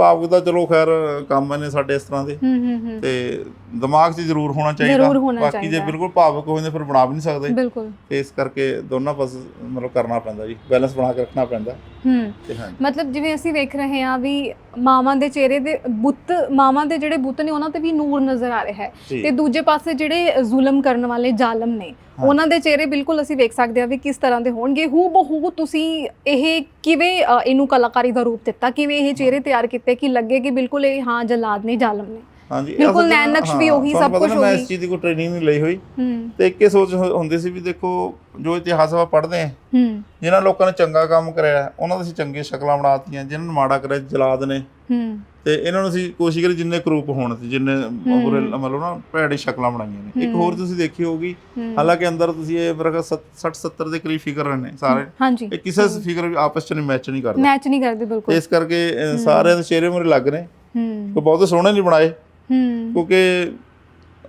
Speaker 2: ਭਾਵਕ ਦਾ ਚਲੋ ਖੈਰ ਕੰਮ ਨੇ ਸਾਡੇ ਇਸ ਤਰ੍ਹਾਂ ਦੇ।
Speaker 1: ਹੂੰ ਹੂੰ ਹੂੰ।
Speaker 2: ਤੇ ਦਿਮਾਗ 'ਚ ਜ਼ਰੂਰ ਹੋਣਾ ਚਾਹੀਦਾ।
Speaker 1: ਜ਼ਰੂਰ ਹੋਣਾ
Speaker 2: ਬਾਕੀ ਜੇ
Speaker 1: ਚਾਹੀਦਾ।
Speaker 2: ਬਿਲਕੁਲ ਭਾਵਕ ਹੋ ਜਾਂਦੇ ਫਿਰ ਬਣਾ ਵੀ ਨਹੀਂ ਸਕਦੇ।
Speaker 1: ਬਿਲਕੁਲ।
Speaker 2: ਤੇ ਇਸ ਕਰਕੇ ਦੋਨਾਂ ਪਾਸੇ ਮਤਲਬ ਕਰਨਾ ਪੈਂਦਾ ਜੀ। ਬੈਲੈਂਸ ਬਣਾ ਕੇ ਰੱਖਣਾ ਪੈਂਦਾ।
Speaker 1: ਹੂੰ।
Speaker 2: ਤੇ ਹਾਂ
Speaker 1: ਮਤਲਬ ਜਿਵੇਂ ਅਸੀਂ ਵੇਖ ਰਹੇ ਹਾਂ ਵੀ ਮਾਵਾਂ ਦੇ ਚਿਹਰੇ ਦੇ ਬੁੱਤ ਮਾਵਾਂ ਦੇ ਜਿਹੜੇ ਬੁੱਤ ਨੇ ਉਹਨਾਂ ਤੇ ਵੀ ਨੂਰ ਨਜ਼ਰ ਆ ਰਿਹਾ ਹੈ।
Speaker 2: ਜੀ।
Speaker 1: ਤੇ ਦੂਜੇ ਪਾਸੇ ਜਿਹੜੇ ਜ਼ੁਲਮ ਕਰਨ ਵਾਲੇ ਜ਼ਾਲਮ ਨੇ ਉਹਨਾਂ ਦੇ ਚਿਹਰੇ ਬਿਲਕੁਲ ਅਸੀਂ ਵੇਖ ਸਕਦੇ ਹਾਂ ਵੀ ਕਿਸ ਤਰ੍ਹਾਂ ਦੇ ਹੋਣਗੇ। ਹੂ ਬਹੂ ਤੁਸੀਂ ਇਹ ਕਿਵੇਂ ਅ, ਇਹਨੂੰ ਕਲਾਕਾਰੀ ਦਾ ਰੂਪ ਦਿੱਤਾ? ਕਿਵੇਂ ਇਹ ਚਿਹਰੇ ਤਿਆਰ ਕੀਤੇ ਕਿ ਲੱਗੇ ਕਿ ਬਿਲਕੁਲ ਇਹ ਹਾਂ ਜਲਾਦ ਨੇ ਜ਼ਾਲਮ ਨੇ।
Speaker 2: ਹਾਂਜੀ
Speaker 1: ਬਿਲਕੁਲ ਨੈਣ ਨਕਸ਼ ਵੀ ਉਹੀ, ਸਭ ਕੁਛ
Speaker 2: ਨਾ, ਮੈਂ। ਇਸ ਚੀਜ਼ ਦੀ ਕੋਈ ਟ੍ਰੇਨਿੰਗ ਨਹੀਂ ਲਈ ਹੋਈ।
Speaker 1: ਹੂੰ।
Speaker 2: ਤੇ ਇੱਕੇ ਸੋਚ ਹੁੰਦੀ ਸੀ ਵੀ ਦੇਖੋ ਜੋ ਇਤਿਹਾਸ ਆਪਾਂ ਪੜ੍ਹਦੇ ਹੂੰ ਜਿਨ੍ਹਾਂ ਲੋਕਾਂ ਨੇ ਚੰਗਾ ਕੰਮ ਕਰਿਆ ਉਹਨਾਂ ਦੀ ਅਸੀਂ ਚੰਗੇ ਸ਼ਕਲਾਂ ਬਣਾਤੀਆਂ ਜਿਨ੍ਹਾਂ ਨੇ ਮਾੜਾ ਕਰਿਆ ਜਲਾਦ ਨੇ।
Speaker 1: ਹੂੰ।
Speaker 2: ਤੇ ਇਹਨਾਂ ਨੂੰ ਅਸੀਂ ਕੋਸ਼ਿਸ਼ ਕਰੀ ਜਿੰਨੇ ਕਰੂਪ ਹੋਣ ਤੇ ਜਿੰਨੇ ਬੁਰੇ ਮਤਲਬ ਨਾ ਭੈੜੀ ਸ਼ਕਲਾਂ ਬਣਾਈਆਂ ਨੇ। ਇੱਕ ਹੋਰ ਤੁਸੀਂ ਦੇਖੀ ਹੋਊਗੀ
Speaker 1: ਹੂੰ।
Speaker 2: ਹਾਲਾਂਕਿ ਅੰਦਰ ਤੁਸੀਂ ਇਹ ਮੇਰਾ ਖਿਆਲ 60 70 ਦੇ ਕਰੀਬ ਫਿਗਰ ਨੇ ਸਾਰੇ।
Speaker 1: ਹਾਂਜੀ।
Speaker 2: ਇਹ ਕਿਸੇ ਫਿਗਰ ਆਪਸ ਚ ਨਹੀਂ ਮੈਚ ਨਹੀਂ ਕਰਦੇ।
Speaker 1: ਮੈਚ ਨਹੀਂ ਕਰਦੇ ਬਿਲਕੁਲ।
Speaker 2: ਇਸ ਕਰਕੇ ਸਾਰਿਆਂ ਦੇ ਚਿਹਰੇ ਮੁਰੇ ਲੱਗ ਨੇ
Speaker 1: ਹੂੰ।
Speaker 2: ਕੋਈ ਬਹੁਤੇ ਸੋਹਣੇ ਨਹੀਂ ਬਣਾਏ।
Speaker 1: ਹੂੰ।
Speaker 2: ਕਿਉਂਕਿ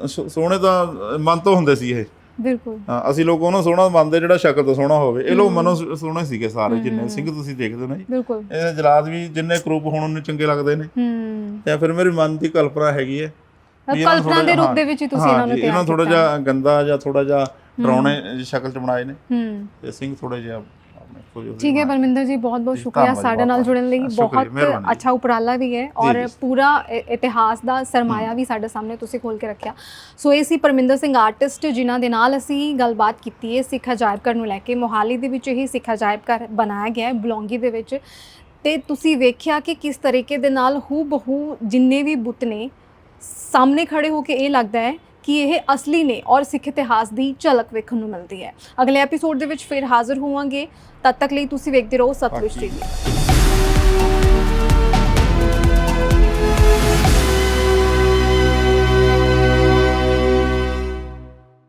Speaker 2: ਸੋਹਣੇ ਤਾਂ ਮਨ ਤੋਂ ਹੁੰਦੇ ਸੀ ਇਹ।
Speaker 1: ਬਿਲਕੁਲ।
Speaker 2: ਹਾਂ, ਅਸੀਂ ਲੋਕ ਉਹਨੂੰ ਸੋਹਣਾ ਮੰਨਦੇ ਜਿਹੜਾ ਸ਼ਕਲ ਤੋਂ ਸੋਹਣਾ ਹੋਵੇ। ਇਹ ਲੋਕ ਮਨੋਂ ਸੋਹਣੇ ਸੀਗੇ ਸਾਰੇ ਜਿੰਨੇ। ਸਿੰਘ ਤੁਸੀਂ ਦੇਖਦੇ ਹੋ ਨਾ ਜੀ
Speaker 1: ਬਿਲਕੁਲ।
Speaker 2: ਇਹ ਜਲਾਦ ਵੀ ਜਿੰਨੇ ਕਰੂਪ ਹੁਣ ਉਹਨੂੰ ਚੰਗੇ ਲੱਗਦੇ ਨੇ।
Speaker 1: ਹੂੰ।
Speaker 2: ਤੇ ਫਿਰ ਮੇਰੀ ਮਨ ਦੀ ਕਲਪਨਾ ਹੈਗੀ ਹੈ
Speaker 1: ਕਲਪਨਾ ਦੇ ਰੂਪ ਦੇ ਵਿੱਚ ਹੀ ਤੁਸੀਂ ਇਹਨਾਂ ਨੂੰ
Speaker 2: ਇਹਨਾਂ ਥੋੜਾ ਜਿਹਾ ਗੰਦਾ ਜਾਂ ਥੋੜਾ ਜਿਹਾ ਡਰਾਉਣੇ ਸ਼ਕਲ ਚ ਬਣਾਏ ਨੇ।
Speaker 1: ਹੂੰ।
Speaker 2: ਤੇ ਸਿੰਘ ਥੋੜੇ ਜਿਹਾ
Speaker 1: ਠੀਕ ਹੈ
Speaker 2: ਮਾਂ।
Speaker 1: ਪਰਮਿੰਦਰ ਜੀ ਬਹੁਤ ਬਹੁਤ ਸ਼ੁਕਰੀਆ ਸਾਡੇ ਨਾਲ। ਜੁੜਨ ਲਈ ਬਹੁਤ। ਅੱਛਾ ਉਪਰਾਲਾ ਵੀ ਹੈ ਔਰ। ਪੂਰਾ ਇਤਿਹਾਸ ਦਾ ਸਰਮਾਇਆ ਵੀ ਸਾਡੇ ਸਾਹਮਣੇ ਤੁਸੀਂ ਖੋਲ ਕੇ ਰੱਖਿਆ ਸੋ ਇਹ ਸੀ ਪਰਮਿੰਦਰ ਸਿੰਘ ਆਰਟਿਸਟ ਜਿਨ੍ਹਾਂ ਦੇ ਨਾਲ ਅਸੀਂ ਗੱਲਬਾਤ ਕੀਤੀ ਹੈ ਸਿੱਖ ਅਜਾਇਬ ਘਰ ਨੂੰ ਲੈ ਕੇ ਮੋਹਾਲੀ ਦੇ ਵਿੱਚ ਹੀ ਸਿੱਖ ਅਜਾਇਬ ਘਰ ਬਣਾਇਆ ਗਿਆ ਹੈ ਬਲੌਂਗੀ ਦੇ ਵਿੱਚ ਤੇ ਤੁਸੀਂ ਵੇਖਿਆ ਕਿ ਕਿਸ ਤਰੀਕੇ ਦੇ ਨਾਲ ਹੂ ਬਹੂ ਜਿੰਨੇ ਵੀ ਬੁੱਤ ਨੇ ਸਾਹਮਣੇ ਖੜੇ ਹੋ ਕੇ ਇਹ ਲੱਗਦਾ ਹੈ ਕਿ ਇਹ ਅਸਲੀ ਨੇ ਔਰ ਸਿੱਖ ਇਤਿਹਾਸ ਦੀ ਝਲਕ ਵੇਖਣ ਨੂੰ ਮਿਲਦੀ ਹੈ। ਅਗਲੇ ਐਪੀਸੋਡ ਦੇ ਵਿੱਚ ਫਿਰ ਹਾਜ਼ਰ ਹੋਵਾਂਗੇ। ਤਦ ਤੱਕ ਲਈ ਤੁਸੀਂ ਵੇਖਦੇ ਰਹੋ ਸਤਲੁਜ ਟੀਵੀ।